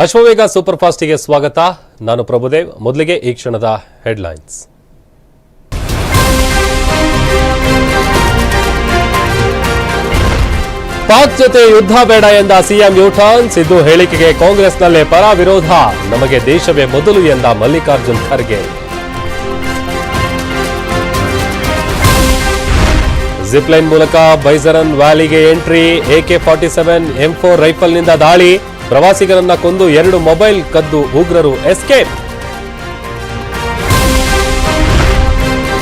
Ashwavega super ಫಾಸ್ಟಿಗೆ ಸ್ವಾಗತ. ನಾನು ಪ್ರಭುದೇವ್. ಮೊದಲಿಗೆ ಈ ಕ್ಷಣದ ಹೆಡ್ಲೈನ್ಸ್. ಪಾಕ್ ಜೊತೆ ಯುದ್ಧ ಬೇಡ ಎಂದ ಸಿಎಂ ಯೂಟರ್ನ್ ಸಿದ್ದು ಹೇಳಿಕೆಗೆ ಕಾಂಗ್ರೆಸ್ನಲ್ಲೇ ಪರ ವಿರೋಧ ನಮಗೆ ದೇಶವೇ ಮೊದಲು ಎಂದ ಮಲ್ಲಿಕಾರ್ಜುನ್ ಖರ್ಗೆ. ಜಿಪ್ಲೈನ್ ಮೂಲಕ Baisaran ವ್ಯಾಲಿಗೆ entry AK forty seven, M four ರೈಫಲ್ನಿಂದ ದಾಳಿ. ಪ್ರವಾಸಿಗರನ್ನ ಕೊಂದು ಎರಡು ಮೊಬೈಲ್ ಕದ್ದು ಉಗ್ರರು ಎಸ್ಕೇಪ್.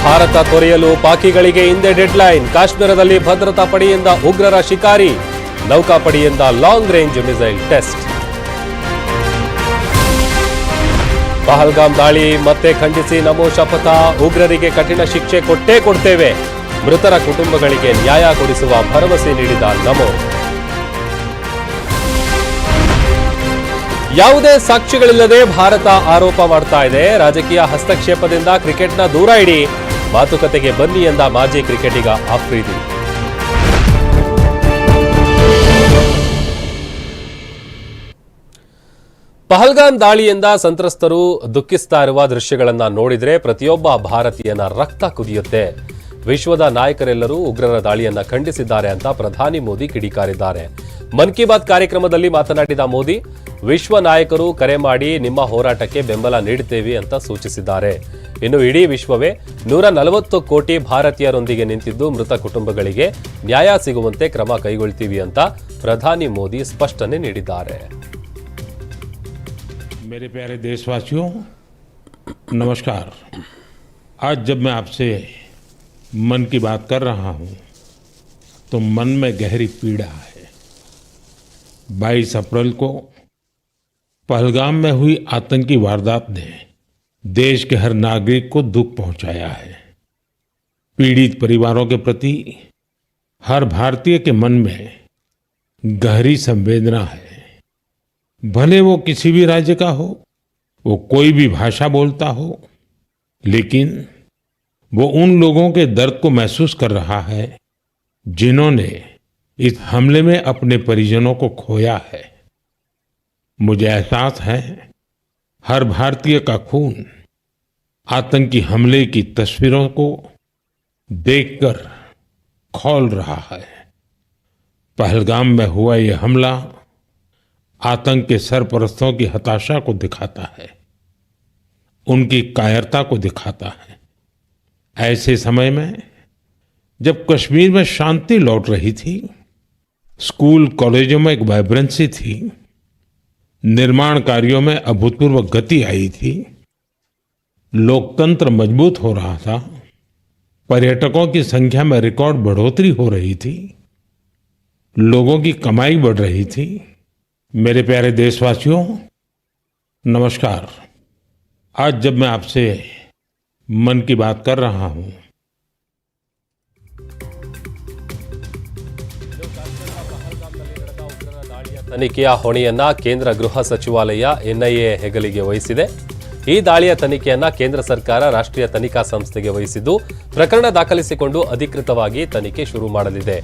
ಭಾರತ ತೊರೆಯಲು ಪಾಕಿಗಳಿಗೆ ಹಿಂದೆ ಡೆಡ್ಲೈನ್. ಕಾಶ್ಮೀರದಲ್ಲಿ ಭದ್ರತಾ ಪಡೆಯಿಂದ ಉಗ್ರರ ಶಿಕಾರಿ. ನೌಕಾಪಡೆಯಿಂದ long range missile test. Pahalgam ದಾಳಿ ಮತ್ತೆ ಖಂಡಿಸಿ ನಮೋ ಶಪಥ. ಉಗ್ರರಿಗೆ ಕಠಿಣ ಶಿಕ್ಷೆ ಕೊಟ್ಟೇ ಕೊಡ್ತೇವೆ. ಮೃತರ ಕುಟುಂಬಗಳಿಗೆ ನ್ಯಾಯ ಕೊಡಿಸುವ ಭರವಸೆ ನೀಡಿದ ನಮೋ. ಯಾವುದೇ ಸಾಕ್ಷ್ಯಗಳಿಲ್ಲದೆ ಭಾರತ ಆರೋಪ ಮಾಡ್ತಾ ಇದೆ. ರಾಜಕೀಯ ಹಸ್ತಕ್ಷೇಪದಿಂದ ಕ್ರಿಕೆಟ್ನ ದೂರ ಇಡಿ. ಮಾತುಕತೆಗೆ ಬನ್ನಿ ಎಂದ ಮಾಜಿ ಕ್ರಿಕೆಟಿಗ ಆಫ್ರೀದಿ. ಪಹಲ್ಗಾಮ್ ದಾಳಿಯಿಂದ ಸಂತ್ರಸ್ತರು ದುಃಖಿಸ್ತಾ ಇರುವ ದೃಶ್ಯಗಳನ್ನು ನೋಡಿದ್ರೆ ಪ್ರತಿಯೊಬ್ಬ ಭಾರತೀಯನ ರಕ್ತ ಕುದಿಯುತ್ತೆ. ವಿಶ್ವದ ನಾಯಕರೆಲ್ಲರೂ ಉಗ್ರರ ದಾಳಿಯನ್ನ ಖಂಡಿಸಿದ್ದಾರೆ ಅಂತ ಪ್ರಧಾನಿ ಮೋದಿ ಕಿಡಿಕಾರಿದ್ದಾರೆ ಮನ್ ಕಿ ಬಾತ್ ಕಾರ್ಯಕ್ರಮದಲ್ಲಿ ಮಾತನಾಡಿದ ಮೋದಿ ವಿಶ್ವ ನಾಯಕರು ಕರೆ ಮಾಡಿ ನಿಮ್ಮ ಹೋರಾಟಕ್ಕೆ ಬೆಂಬಲ ನೀಡುತ್ತೇವೆ ಅಂತ ಸೂಚಿಸಿದ್ದಾರೆ ಇನ್ನು ಇಡೀ ವಿಶ್ವವೇ ನೂರ ನಲವತ್ತು ಕೋಟಿ ಭಾರತೀಯರೊಂದಿಗೆ ನಿಂತಿದ್ದು ಮೃತ ಕುಟುಂಬಗಳಿಗೆ ನ್ಯಾಯ ಸಿಗುವಂತೆ ಕ್ರಮ ಕೈಗೊಳ್ತೀವಿ ಅಂತ ಪ್ರಧಾನಿ ಮೋದಿ ಸ್ಪಷ್ಟನೆ ನೀಡಿದ್ದಾರೆ मेरे प्यारे देशवासियों नमस्कार आज जब मैं आपसे मन की बात कर रहा हूँ तो मन में गहरी पीड़ा है। 22 अप्रैल को पहलगाम में हुई आतंकी वारदात ने देश के हर नागरिक को दुख पहुँचाया है। पीड़ित परिवारों के प्रति हर भारतीय के मन में गहरी संवेदना है। भले वो किसी भी राज्य का हो, वो कोई भी भाषा बोलता हो, लेकिन वो उन लोगों के दर्द को महसूस कर रहा है, जिन्होंने इस हमले में अपने परिजनों को खोया है। मुझे एहसास है, हर भारतीय का खून आतंकी हमले की तस्वीरों को देखकर खोल रहा है। पहलगाम में हुआ यह हमला आतंक के सरपरस्तों की हताशा को दिखाता है, उनकी कायरता को दिखाता है। ऐसे समय में जब कश्मीर में शांति लौट रही थी, स्कूल कॉलेजों में एक वाइब्रेंसी थी, निर्माण कार्यों में अभूतपूर्व गति आई थी, लोकतंत्र मज़बूत हो रहा था, पर्यटकों की संख्या में रिकॉर्ड बढ़ोतरी हो रही थी, लोगों की कमाई बढ़ रही थी। मेरे प्यारे देशवासियों, नमस्कार। आज जब मैं आपसे मन की बात कर रहा हूं ತನಿಖೆಯ ಹೊಣೆಯನ್ನ ಕೇಂದ್ರ ಗೃಹ ಸಚಿವಾಲಯ ಎನ್ಐಎ ಹೆಗಲಿಗೆ ವಹಿಸಿದೆ ಈ ದಾಳಿಯ ತನಿಖೆಯನ್ನ ಕೇಂದ್ರ ಸರ್ಕಾರ ರಾಷ್ಟ್ರೀಯ ತನಿಖಾ ಸಂಸ್ಥೆಗೆ ವಹಿಸಿದ್ದು ಪ್ರಕರಣ ದಾಖಲಿಸಿಕೊಂಡು ಅಧಿಕೃತವಾಗಿ ತನಿಖೆ ಶುರು ಮಾಡಲಿದೆ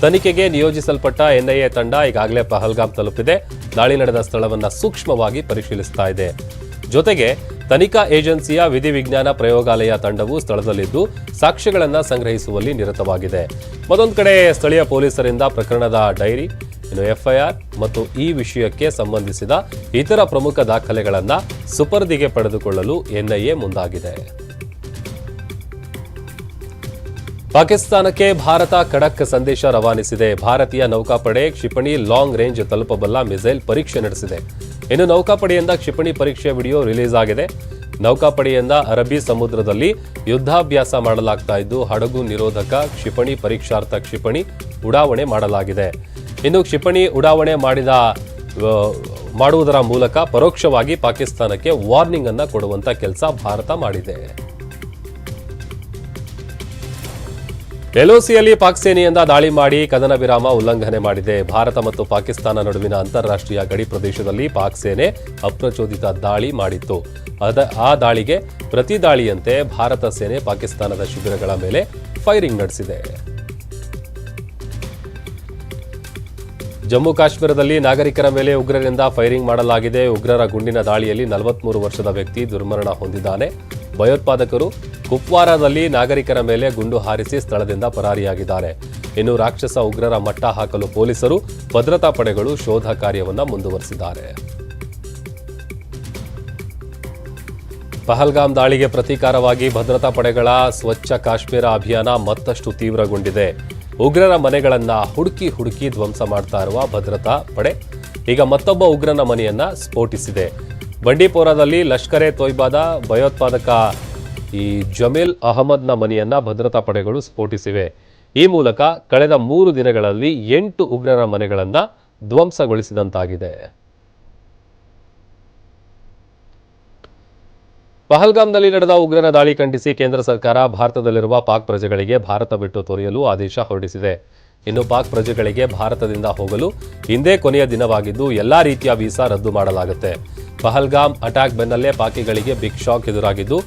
ತನಿಖೆಗೆ ನಿಯೋಜಿಸಲ್ಪಟ್ಟ ಎನ್ಐಎ ತಂಡ ಈಗಾಗಲೇ ಪಹಲ್ಗಾಮ್ ತಲುಪಿದೆ ದಾಳಿ ನಡೆದ ಸ್ಥಳವನ್ನ ಸೂಕ್ಷ್ಮವಾಗಿ ಪರಿಶೀಲಿಸ್ತಾ ಇದೆ ಜೊತೆಗೆ ತನಿಖಾ ಏಜೆನ್ಸಿಯ ವಿಧಿವಿಜ್ಞಾನ ಪ್ರಯೋಗಾಲಯ ತಂಡವು ಸ್ಥಳದಲ್ಲಿದ್ದು ಸಾಕ್ಷ್ಯಗಳನ್ನು ಸಂಗ್ರಹಿಸುವಲ್ಲಿ ನಿರತವಾಗಿದೆ. ಮತ್ತೊಂದು ಕಡೆ ಸ್ಥಳೀಯ ಪೊಲೀಸರಿಂದ ಪ್ರಕರಣದ ಡೈರಿ, ಇನ್ನು ಎಫ್ಐಆರ್ ಮತ್ತು ಈ ವಿಷಯಕ್ಕೆ ಸಂಬಂಧಿಸಿದ ಇತರ ಪ್ರಮುಖ ದಾಖಲೆಗಳನ್ನು ಸುಪರ್ದಿಗೆ ಪಡೆದುಕೊಳ್ಳಲು ಎನ್ಐಎ ಮುಂದಾಗಿದೆ. ಪಾಕಿಸ್ತಾನಕ್ಕೆ ಭಾರತ ಖಡಕ್ ಸಂದೇಶ ರವಾನಿಸಿದೆ. ಭಾರತೀಯ ನೌಕಾಪಡೆ ಕ್ಷಿಪಣಿ ಲಾಂಗ್ ರೇಂಜ್ ತಲುಪಬಲ್ಲ ಮಿಸೈಲ್ ಪರೀಕ್ಷೆ ನಡೆಸಿದೆ. ಇನ್ನು ನೌಕಾಪಡೆಯಿಂದ ಕ್ಷಿಪಣಿ ಪರೀಕ್ಷೆ ವಿಡಿಯೋ ರಿಲೀಸ್ ಆಗಿದೆ. ನೌಕಾಪಡೆಯಿಂದ ಅರಬ್ಬಿ ಸಮುದ್ರದಲ್ಲಿ ಯುದ್ಧಾಭ್ಯಾಸ ಮಾಡಲಾಗ್ತಾ ಇದ್ದು, ಹಡಗು ನಿರೋಧಕ ಕ್ಷಿಪಣಿ ಪರೀಕ್ಷಾರ್ಥ ಕ್ಷಿಪಣಿ ಉಡಾವಣೆ ಮಾಡಲಾಗಿದೆ. ಇನ್ನು ಕ್ಷಿಪಣಿ ಉಡಾವಣೆ ಮಾಡಿದ ಮಾಡುವುದರ ಮೂಲಕ ಪರೋಕ್ಷವಾಗಿ ಪಾಕಿಸ್ತಾನಕ್ಕೆ ವಾರ್ನಿಂಗ್ ಅನ್ನು ಕೊಡುವಂತ ಕೆಲಸ ಭಾರತ ಮಾಡಿದೆ. ಎಲ್ಒಸಿಯಲ್ಲಿ ಪಾಕ್ ಸೇನೆಯಿಂದ ದಾಳಿ ಮಾಡಿ ಕದನ ವಿರಾಮ ಉಲ್ಲಂಘನೆ ಮಾಡಿದೆ. ಭಾರತ ಮತ್ತು ಪಾಕಿಸ್ತಾನ ನಡುವಿನ ಅಂತಾರಾಷ್ಟ್ರೀಯ ಗಡಿ ಪ್ರದೇಶದಲ್ಲಿ ಪಾಕ್ ಸೇನೆ ಅಪ್ರಚೋದಿತ ದಾಳಿ ಮಾಡಿತ್ತು. ಅದ, ಆ ದಾಳಿಗೆ ಪ್ರತಿ ದಾಳಿಯಂತೆ ಭಾರತ ಸೇನೆ ಪಾಕಿಸ್ತಾನದ ಶಿಬಿರಗಳ ಮೇಲೆ ಫೈರಿಂಗ್ ನಡೆಸಿದೆ. ಜಮ್ಮು ಕಾಶ್ಮೀರದಲ್ಲಿ ನಾಗರಿಕರ ಮೇಲೆ ಉಗ್ರರಿಂದ ಫೈರಿಂಗ್ ಮಾಡಲಾಗಿದೆ. ಉಗ್ರರ ಗುಂಡಿನ ದಾಳಿಯಲ್ಲಿ ನಲವತ್ಮೂರು ವರ್ಷದ ವ್ಯಕ್ತಿ ದುರ್ಮರಣ ಹೊಂದಿದ್ದಾನೆ. ಭಯೋತ್ಪಾದಕರು ಕುಪ್ವಾರಾದಲ್ಲಿ ನಾಗರಿಕರ ಮೇಲೆ ಗುಂಡು ಹಾರಿಸಿ ಸ್ಥಳದಿಂದ ಪರಾರಿಯಾಗಿದ್ದಾರೆ. ಇನ್ನು ರಾಕ್ಷಸ ಉಗ್ರರ ಮಟ್ಟ ಹಾಕಲು ಪೊಲೀಸರು ಭದ್ರತಾ ಪಡೆಗಳು ಶೋಧ ಕಾರ್ಯವನ್ನು ಮುಂದುವರೆಸಿದ್ದಾರೆ. ಪಹಲ್ಗಾಮ್ ದಾಳಿಗೆ ಪ್ರತೀಕಾರವಾಗಿ ಭದ್ರತಾ ಪಡೆಗಳ ಸ್ವಚ್ಛ ಕಾಶ್ಮೀರ ಅಭಿಯಾನ ಮತ್ತಷ್ಟು ತೀವ್ರಗೊಂಡಿದೆ. ಉಗ್ರರ ಮನೆಗಳನ್ನು ಹುಡುಕಿ ಹುಡುಕಿ ಧ್ವಂಸ ಮಾಡ್ತಾ ಭದ್ರತಾ ಪಡೆ ಈಗ ಮತ್ತೊಬ್ಬ ಉಗ್ರನ ಮನೆಯನ್ನ ಸ್ಫೋಟಿಸಿದೆ. ಬಂಡೀಪೋರಾದಲ್ಲಿ ಲಷ್ಕರ್ ಎ ತೊಯ್ಬಾದ ಭಯೋತ್ಪಾದಕ ಈ ಜಮೀಲ್ ಅಹಮದ್ನ ಮನೆಯನ್ನ ಭದ್ರತಾ ಪಡೆಗಳು ಸ್ಫೋಟಿಸಿವೆ. ಈ ಮೂಲಕ ಕಳೆದ ಮೂರು ದಿನಗಳಲ್ಲಿ ಎಂಟು ಉಗ್ರರ ಮನೆಗಳನ್ನ ಧ್ವಂಸಗೊಳಿಸಿದಂತಾಗಿದೆ. ಪಹಲ್ಗಾಮ್ನಲ್ಲಿ ನಡೆದ ಉಗ್ರರ ದಾಳಿ ಖಂಡಿಸಿ ಕೇಂದ್ರ ಸರ್ಕಾರ ಭಾರತದಲ್ಲಿರುವ ಪಾಕ್ ಪ್ರಜೆಗಳಿಗೆ ಭಾರತ ಬಿಟ್ಟು ತೊರೆಯಲು ಆದೇಶ ಹೊರಡಿಸಿದೆ. ಇನ್ನು ಪಾಕ್ ಪ್ರಜೆಗಳಿಗೆ ಭಾರತದಿಂದ ಹೋಗಲು ಹಿಂದೆ ಕೊನೆಯ ದಿನವಾಗಿದ್ದು ಎಲ್ಲಾ ರೀತಿಯ ವೀಸಾ ರದ್ದು ಮಾಡಲಾಗುತ್ತೆ. ಪಹಲ್ಗಾಮ್ ಅಟ್ಯಾಕ್ ಬೆನ್ನಲ್ಲೇ ಪಾಕಿಗಳಿಗೆ ಬಿಗ್ ಶಾಕ್ ಎದುರಾಗಿದ್ದು,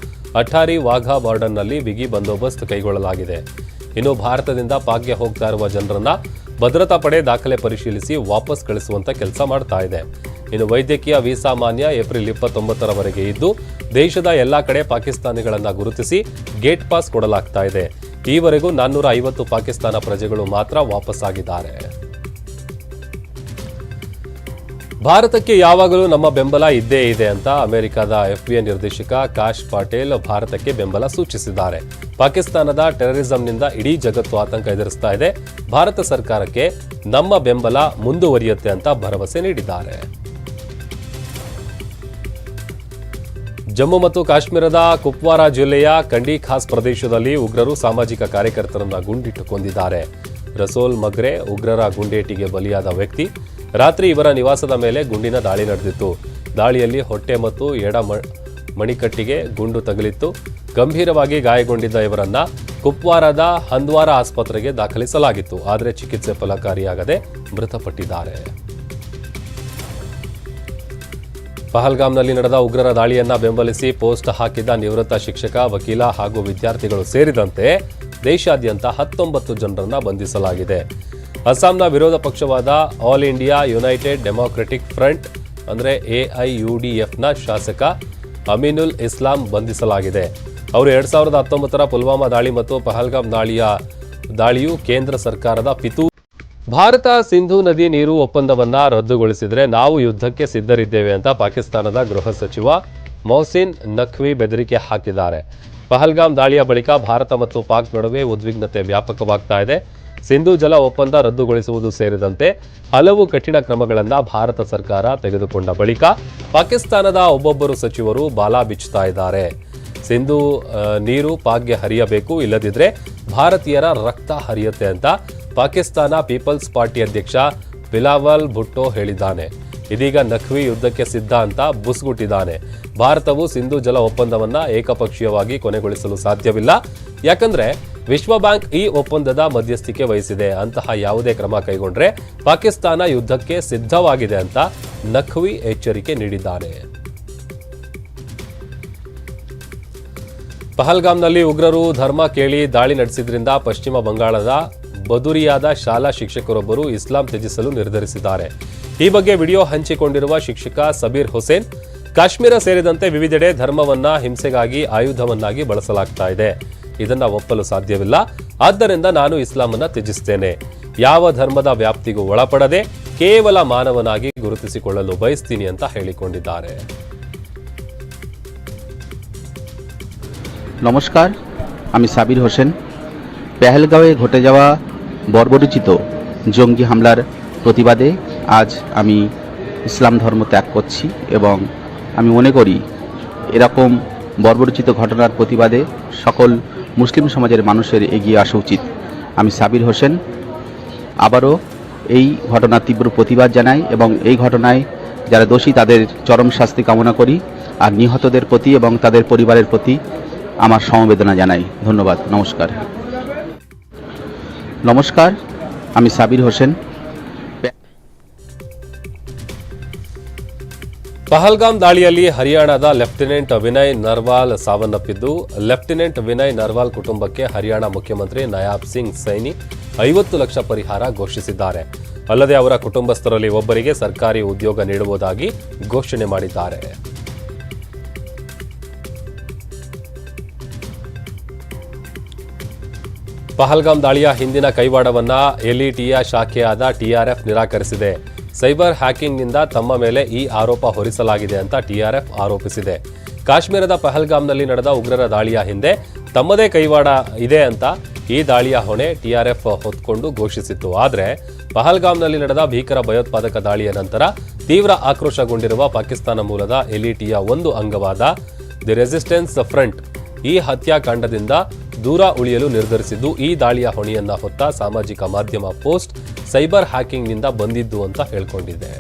ಅಠಾರಿ ವಾಘಾ ಬಾರ್ಡರ್ನಲ್ಲಿ ಬಿಗಿ ಬಂದೋಬಸ್ತ್ ಕೈಗೊಳ್ಳಲಾಗಿದೆ. ಇನ್ನು ಭಾರತದಿಂದ ಪಾಕ್ಗೆ ಹೋಗ್ತಾ ಇರುವ ಜನರನ್ನ ಭದ್ರತಾ ಪಡೆ ದಾಖಲೆ ಪರಿಶೀಲಿಸಿ ವಾಪಸ್ ಕಳಿಸುವಂತ ಕೆಲಸ ಮಾಡ್ತಾ ಇದೆ. ಇನ್ನು ವೈದ್ಯಕೀಯ ವೀಸಾ ಮಾನ್ಯ ಏಪ್ರಿಲ್ ಇಪ್ಪತ್ತೊಂಬತ್ತರವರೆಗೆ ಇದ್ದು, ದೇಶದ ಎಲ್ಲ ಕಡೆ ಪಾಕಿಸ್ತಾನಿಗಳನ್ನ ಗುರುತಿಸಿ ಗೇಟ್ ಪಾಸ್ ಕೊಡಲಾಗ್ತಾ ಇದೆ. ಈವರೆಗೂ ನಾನ್ನೂರ ಐವತ್ತು ಪಾಕಿಸ್ತಾನ ಪ್ರಜೆಗಳು ಮಾತ್ರ ವಾಪಸ್ಸಾಗಿದ್ದಾರೆ. ಭಾರತಕ್ಕೆ ಯಾವಾಗಲೂ ನಮ್ಮ ಬೆಂಬಲ ಇದ್ದೇ ಇದೆ ಅಂತ ಅಮೆರಿಕದ ಎಫ್ಬಿಐ ನಿರ್ದೇಶಕ ಕಾಶ್ ಪಾಟೇಲ್ ಭಾರತಕ್ಕೆ ಬೆಂಬಲ ಸೂಚಿಸಿದ್ದಾರೆ. ಪಾಕಿಸ್ತಾನದ ಟೆರರಿಸಂನಿಂದ ಇಡೀ ಜಗತ್ತು ಆತಂಕ ಎದುರಿಸ್ತಾ ಇದೆ. ಭಾರತ ಸರ್ಕಾರಕ್ಕೆ ನಮ್ಮ ಬೆಂಬಲ ಮುಂದುವರಿಯುತ್ತೆ ಅಂತ ಭರವಸೆ ನೀಡಿದ್ದಾರೆ. ಜಮ್ಮು ಮತ್ತು ಕಾಶ್ಮೀರದ ಕುಪ್ವಾರ ಜಿಲ್ಲೆಯ ಕಂಡಿ ಖಾಸ್ ಪ್ರದೇಶದಲ್ಲಿ ಉಗ್ರರು ಸಾಮಾಜಿಕ ಕಾರ್ಯಕರ್ತರನ್ನು ಗುಂಡಿಟ್ಟು ಕೊಂದಿದ್ದಾರೆ. ರಸೋಲ್ ಮಗ್ರೆ ಉಗ್ರರ ಗುಂಡೇಟಿಗೆ ಬಲಿಯಾದ ವ್ಯಕ್ತಿ ರಾತ್ರಿ ಇವರ ನಿವಾಸದ ಮೇಲೆ ಗುಂಡಿನ ದಾಳಿ ನಡೆದಿತ್ತು. ದಾಳಿಯಲ್ಲಿ ಹೊಟ್ಟೆ ಮತ್ತು ಎಡ ಮಣಿಕಟ್ಟಿಗೆ ಗುಂಡು ತಗುಲಿತ್ತು. ಗಂಭೀರವಾಗಿ ಗಾಯಗೊಂಡಿದ್ದ ಇವರನ್ನ ಕುಪ್ವಾರದ ಹಂದ್ವಾರ ಆಸ್ಪತ್ರೆಗೆ ದಾಖಲಿಸಲಾಗಿತ್ತು. ಆದರೆ ಚಿಕಿತ್ಸೆ ಫಲಕಾರಿಯಾಗದೆ ಮೃತಪಟ್ಟಿದ್ದಾರೆ. ಪಹಲ್ಗಾಮ್ನಲ್ಲಿ ನಡೆದ ಉಗ್ರರ ದಾಳಿಯನ್ನ ಬೆಂಬಲಿಸಿ ಪೋಸ್ಟ್ ಹಾಕಿದ್ದ ನಿವೃತ್ತ ಶಿಕ್ಷಕ, ವಕೀಲ ಹಾಗೂ ವಿದ್ಯಾರ್ಥಿಗಳು ಸೇರಿದಂತೆ ದೇಶಾದ್ಯಂತ ಹತ್ತೊಂಬತ್ತು ಜನರನ್ನ ಬಂಧಿಸಲಾಗಿದೆ. ಅಸ್ಸಾಂನ ವಿರೋಧ ಪಕ್ಷವಾದ All India United Democratic Front, ಅಂದ್ರೆ ಎಐಯುಡಿಎಫ್ನ ಶಾಸಕ ಅಮೀನುಲ್ ಇಸ್ಲಾಂ ಬಂಧಿಸಲಾಗಿದೆ. ಅವರು ಎರಡು ಸಾವಿರದ ಹತ್ತೊಂಬತ್ತರ ಪುಲ್ವಾಮಾ ದಾಳಿ ಮತ್ತು ಪಹಲ್ಗಾಮ್ ದಾಳಿಯ ದಾಳಿಯು ಕೇಂದ್ರ ಸರ್ಕಾರದ ಪಿತು ಭಾರತ ಸಿಂಧು ನದಿ ನೀರು ಒಪ್ಪಂದವನ್ನು ರದ್ದುಗೊಳಿಸಿದರೆ ನಾವು ಯುದ್ಧಕ್ಕೆ ಸಿದ್ಧರಿದ್ದೇವೆ ಅಂತ ಪಾಕಿಸ್ತಾನದ ಗೃಹ ಸಚಿವ ಮೊಹಸಿನ್ ನಖ್ವಿ ಬೆದರಿಕೆ ಹಾಕಿದ್ದಾರೆ. ಪಹಲ್ಗಾಮ್ ದಾಳಿಯ ಬಳಿಕ ಭಾರತ ಮತ್ತು ಪಾಕ್ ನಡುವೆ ಉದ್ವಿಗ್ನತೆ ವ್ಯಾಪಕವಾಗ್ತಾ ಇದೆ. ಸಿಂಧು ಜಲ ಒಪ್ಪಂದ ರದ್ದುಗೊಳಿಸುವುದು ಸೇರಿದಂತೆ ಹಲವು ಕಠಿಣ ಕ್ರಮಗಳನ್ನು ಭಾರತ ಸರ್ಕಾರ ತೆಗೆದುಕೊಂಡ ಬಳಿಕ ಪಾಕಿಸ್ತಾನದ ಒಬ್ಬೊಬ್ಬರು ಸಚಿವರು ಬಾಲ ಬಿಚ್ಚುತ್ತಾ ಇದ್ದಾರೆ. ಸಿಂಧು ನೀರು, ಪಾಕ್ಗೆ ಹರಿಯಬೇಕು ಇಲ್ಲದಿದ್ದರೆ ಭಾರತೀಯರ ರಕ್ತ ಹರಿಯುತ್ತೆ ಅಂತ ಪಾಕಿಸ್ತಾನ ಪೀಪಲ್ಸ್ ಪಾರ್ಟಿ ಅಧ್ಯಕ್ಷ ಬಿಲಾವಲ್ ಭುಟ್ಟೋ ಹೇಳಿದ್ದಾನೆ. ಇದೀಗ ನಖ್ವಿ ಯುದ್ಧಕ್ಕೆ ಸಿದ್ಧ ಅಂತ ಬುಸ್ಗುಟ್ಟಿದ್ದಾನೆ. ಭಾರತವು ಸಿಂಧು ಜಲ ಒಪ್ಪಂದವನ್ನು ಏಕಪಕ್ಷೀಯವಾಗಿ ಕೊನೆಗೊಳಿಸಲು ಸಾಧ್ಯವಿಲ್ಲ. ಯಾಕಂದ್ರೆ ವಿಶ್ವ ಬ್ಯಾಂಕ್ ಈ ಒಪ್ಪಂದದ ಮಧ್ಯಸ್ಥಿಕೆ ವಹಿಸಿದೆ. ಅಂತಹ ಯಾವುದೇ ಕ್ರಮ ಕೈಗೊಂಡ್ರೆ ಪಾಕಿಸ್ತಾನ ಯುದ್ಧಕ್ಕೆ ಸಿದ್ಧವಾಗಿದೆ ಅಂತ ನಖ್ವಿ ಎಚ್ಚರಿಕೆ ನೀಡಿದ್ದಾರೆ ಪಹಲ್ಗಾಮ್ನಲ್ಲಿ ಉಗ್ರರು ಧರ್ಮ ಕೇಳಿ ದಾಳಿ ನಡೆಸಿದ್ರಿಂದ ಪಶ್ಚಿಮ ಬಂಗಾಳದ ಬದುರಿಯಾದ ಶಾಲಾ ಶಿಕ್ಷಕರೊಬ್ಬರು ಇಸ್ಲಾಂ ತ್ಯಜಿಸಲು ನಿರ್ಧರಿಸಿದ್ದಾರೆ. ಈ ಬಗ್ಗೆ ವಿಡಿಯೋ ಹಂಚಿಕೊಂಡಿರುವ ಶಿಕ್ಷಕ ಸಬೀರ್ ಹುಸೇನ್, ಕಾಶ್ಮೀರ ಸೇರಿದಂತೆ ವಿವಿಧೆಡೆ ಧರ್ಮವನ್ನ ಹಿಂಸೆಗಾಗಿ ಆಯುಧವನ್ನಾಗಿ ಬಳಸಲಾಗ್ತಾ ಇದೆ. ಇದನ್ನ ಒಪ್ಪಲು ಸಾಧ್ಯವಿಲ್ಲ ಆದ್ದರಿಂದ ನಾನು ಇಸ್ಲಾಮನ್ನ ತ್ಯಜಿಸ್ತೇನೆ ಯಾವ ಧರ್ಮದ ವ್ಯಾಪ್ತಿಗೂ ಒಳಪಡದೆ ಕೇವಲ ಮಾನವನಾಗಿ ಗುರುತಿಸಿಕೊಳ್ಳಲು ಬಯಸ್ತೀನಿ ಅಂತ ಹೇಳಿಕೊಂಡಿದ್ದಾರೆ নমস্কার আমি সাবির হোসেন পেহেলগাঁওয়ে ঘটে যাওয়া বর্বরোচিত জঙ্গি হামলার প্রতিবাদে আজ আমি ইসলাম ধর্ম ত্যাগ করছি এবং আমি মনে করি এরকম বর্বরোচিত ঘটনার প্রতিবাদে সকল মুসলিম সমাজের মানুষের এগিয়ে আসা উচিত। আমি সাবির হোসেন। আবারও এই ঘটনার তীব্র প্রতিবাদ জানাই এবং এই ঘটনায় যারা দোষী, তাদের চরম শাস্তি কামনা করি আর নিহতদের প্রতি এবং তাদের পরিবারের প্রতি আমার সমবেদনা জানাই। ধন্যবাদ। নমস্কার। নমস্কার। আমি সাবির হোসেন। ಪಹಲ್ಗಾಮ್ ದಾಳಿಯಲ್ಲಿ ಹರಿಯಾಣದ ಲೆಫ್ಟಿನೆಂಟ್ ವಿನಯ್ ನರ್ವಾಲ್ ಸಾವನ್ನಪ್ಪಿದ್ದು, ಲೆಫ್ಟಿನೆಂಟ್ ವಿನಯ್ ನರ್ವಾಲ್ ಕುಟುಂಬಕ್ಕೆ ಹರಿಯಾಣ ಮುಖ್ಯಮಂತ್ರಿ ನಯಾಬ್ ಸಿಂಗ್ ಸೈನಿ ಐವತ್ತು ಲಕ್ಷ ಪರಿಹಾರ ಘೋಷಿಸಿದ್ದಾರೆ. ಅಲ್ಲದೆ ಅವರ ಕುಟುಂಬಸ್ಥರಲ್ಲಿ ಒಬ್ಬರಿಗೆ ಸರ್ಕಾರಿ ಉದ್ಯೋಗ ನೀಡುವುದಾಗಿ ಘೋಷಣೆ ಮಾಡಿದ್ದಾರೆ. ಪಹಲ್ಗಾಮ್ ದಾಳಿಯ ಹಿಂದಿನ ಕೈವಾಡವನ್ನ ಎಲ್ಇಟಿಯ ಶಾಖೆಯಾದ ಟಿಆರ್ಎಫ್ ನಿರಾಕರಿಸಿದೆ. ಸೈಬರ್ ಹ್ಯಾಕಿಂಗ್ನಿಂದ ತಮ್ಮ ಮೇಲೆ ಈ ಆರೋಪ ಹೊರಿಸಲಾಗಿದೆ ಅಂತ ಟಿಆರ್ಎಫ್ ಆರೋಪಿಸಿದೆ. ಕಾಶ್ಮೀರದ ಪಹಲ್ಗಾಮ್ನಲ್ಲಿ ನಡೆದ ಉಗ್ರರ ದಾಳಿಯ ಹಿಂದೆ ತಮ್ಮದೇ ಕೈವಾಡ ಇದೆ ಅಂತ ಈ ದಾಳಿಯ ಹೊಣೆ ಟಿಆರ್ಎಫ್ ಹೊತ್ಕೊಂಡು ಘೋಷಿಸಿತ್ತು. ಆದರೆ ಪಹಲ್ಗಾಮ್ನಲ್ಲಿ ನಡೆದ ಭೀಕರ ಭಯೋತ್ಪಾದಕ ದಾಳಿಯ ನಂತರ ತೀವ್ರ ಆಕ್ರೋಶಗೊಂಡಿರುವ ಪಾಕಿಸ್ತಾನ ಮೂಲದ ಎಲ್ಇಟಿಯ ಒಂದು ಅಂಗವಾದ ದಿ ರೆಸಿಸ್ಟೆನ್ಸ್ ಫ್ರಂಟ್ ಈ ಹತ್ಯಾಕಾಂಡದಿಂದ ದೂರ ಉಳಿಯಲು ನಿರ್ಧರಿಸಿದ್ದು ಈ ದಾಳಿಯ ಹೊಣೆಯನ್ನ ಹೊತ್ತ ಸಾಮಾಜಿಕ ಮಾಧ್ಯಮ ಪೋಸ್ಟ್ ಸೈಬರ್ ಹ್ಯಾಕಿಂಗ್ನಿಂದ ಬಂದಿದ್ದು ಅಂತ ಹೇಳ್ಕೊಂಡಿದೆ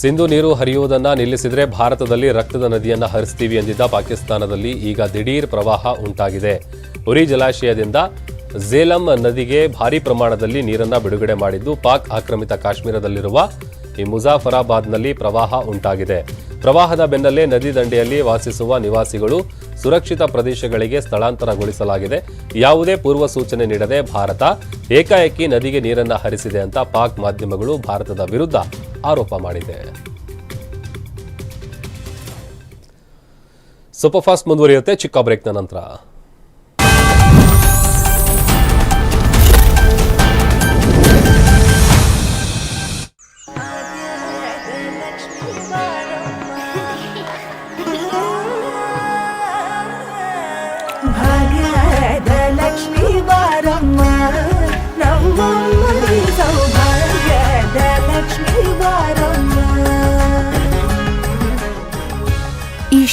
ಸಿಂಧು ನೀರು ಹರಿಯುವುದನ್ನ ನಿಲ್ಲಿಸಿದ್ರೆ ಭಾರತದಲ್ಲಿ ರಕ್ತದ ನದಿಯನ್ನ ಹರಿಸ್ತೀವಿ ಎಂದಿದ್ದ ಪಾಕಿಸ್ತಾನದಲ್ಲಿ ಈಗ ದಿಢೀರ್ ಪ್ರವಾಹ ಉಂಟಾಗಿದೆ. ಉರಿ ಜಲಾಶಯದಿಂದ ಝೇಲಂ ನದಿಗೆ ಭಾರಿ ಪ್ರಮಾಣದಲ್ಲಿ ನೀರನ್ನ ಬಿಡುಗಡೆ ಮಾಡಿದ್ದು ಪಾಕ್ ಆಕ್ರಮಿತ ಕಾಶ್ಮೀರದಲ್ಲಿರುವ ಈ ಮುಜಾಫರಾಬಾದ್ನಲ್ಲಿ ಪ್ರವಾಹ ಉಂಟಾಗಿದೆ. ಪ್ರವಾಹದ ಬೆನ್ನಲ್ಲೇ ನದಿ ದಂಡೆಯಲ್ಲಿ ವಾಸಿಸುವ ನಿವಾಸಿಗಳು ಸುರಕ್ಷಿತ ಪ್ರದೇಶಗಳಿಗೆ ಸ್ಥಳಾಂತರಗೊಳಿಸಲಾಗಿದೆ. ಯಾವುದೇ ಪೂರ್ವ ಸೂಚನೆ ನೀಡದೆ ಭಾರತ ಏಕಾಏಕಿ ನದಿಗೆ ನೀರನ್ನು ಹರಿಸಿದೆ ಅಂತ ಪಾಕ್ ಮಾಧ್ಯಮಗಳು ಭಾರತದ ವಿರುದ್ಧ ಆರೋಪ ಮಾಡಿದೆ. ಸೂಪರ್ಫಾಸ್ಟ್ ಮುಂದುವರಿಯುತ್ತೆ. ಚಿಕ್ಕ ಬ್ರೇಕ್ನ ನಂತರ.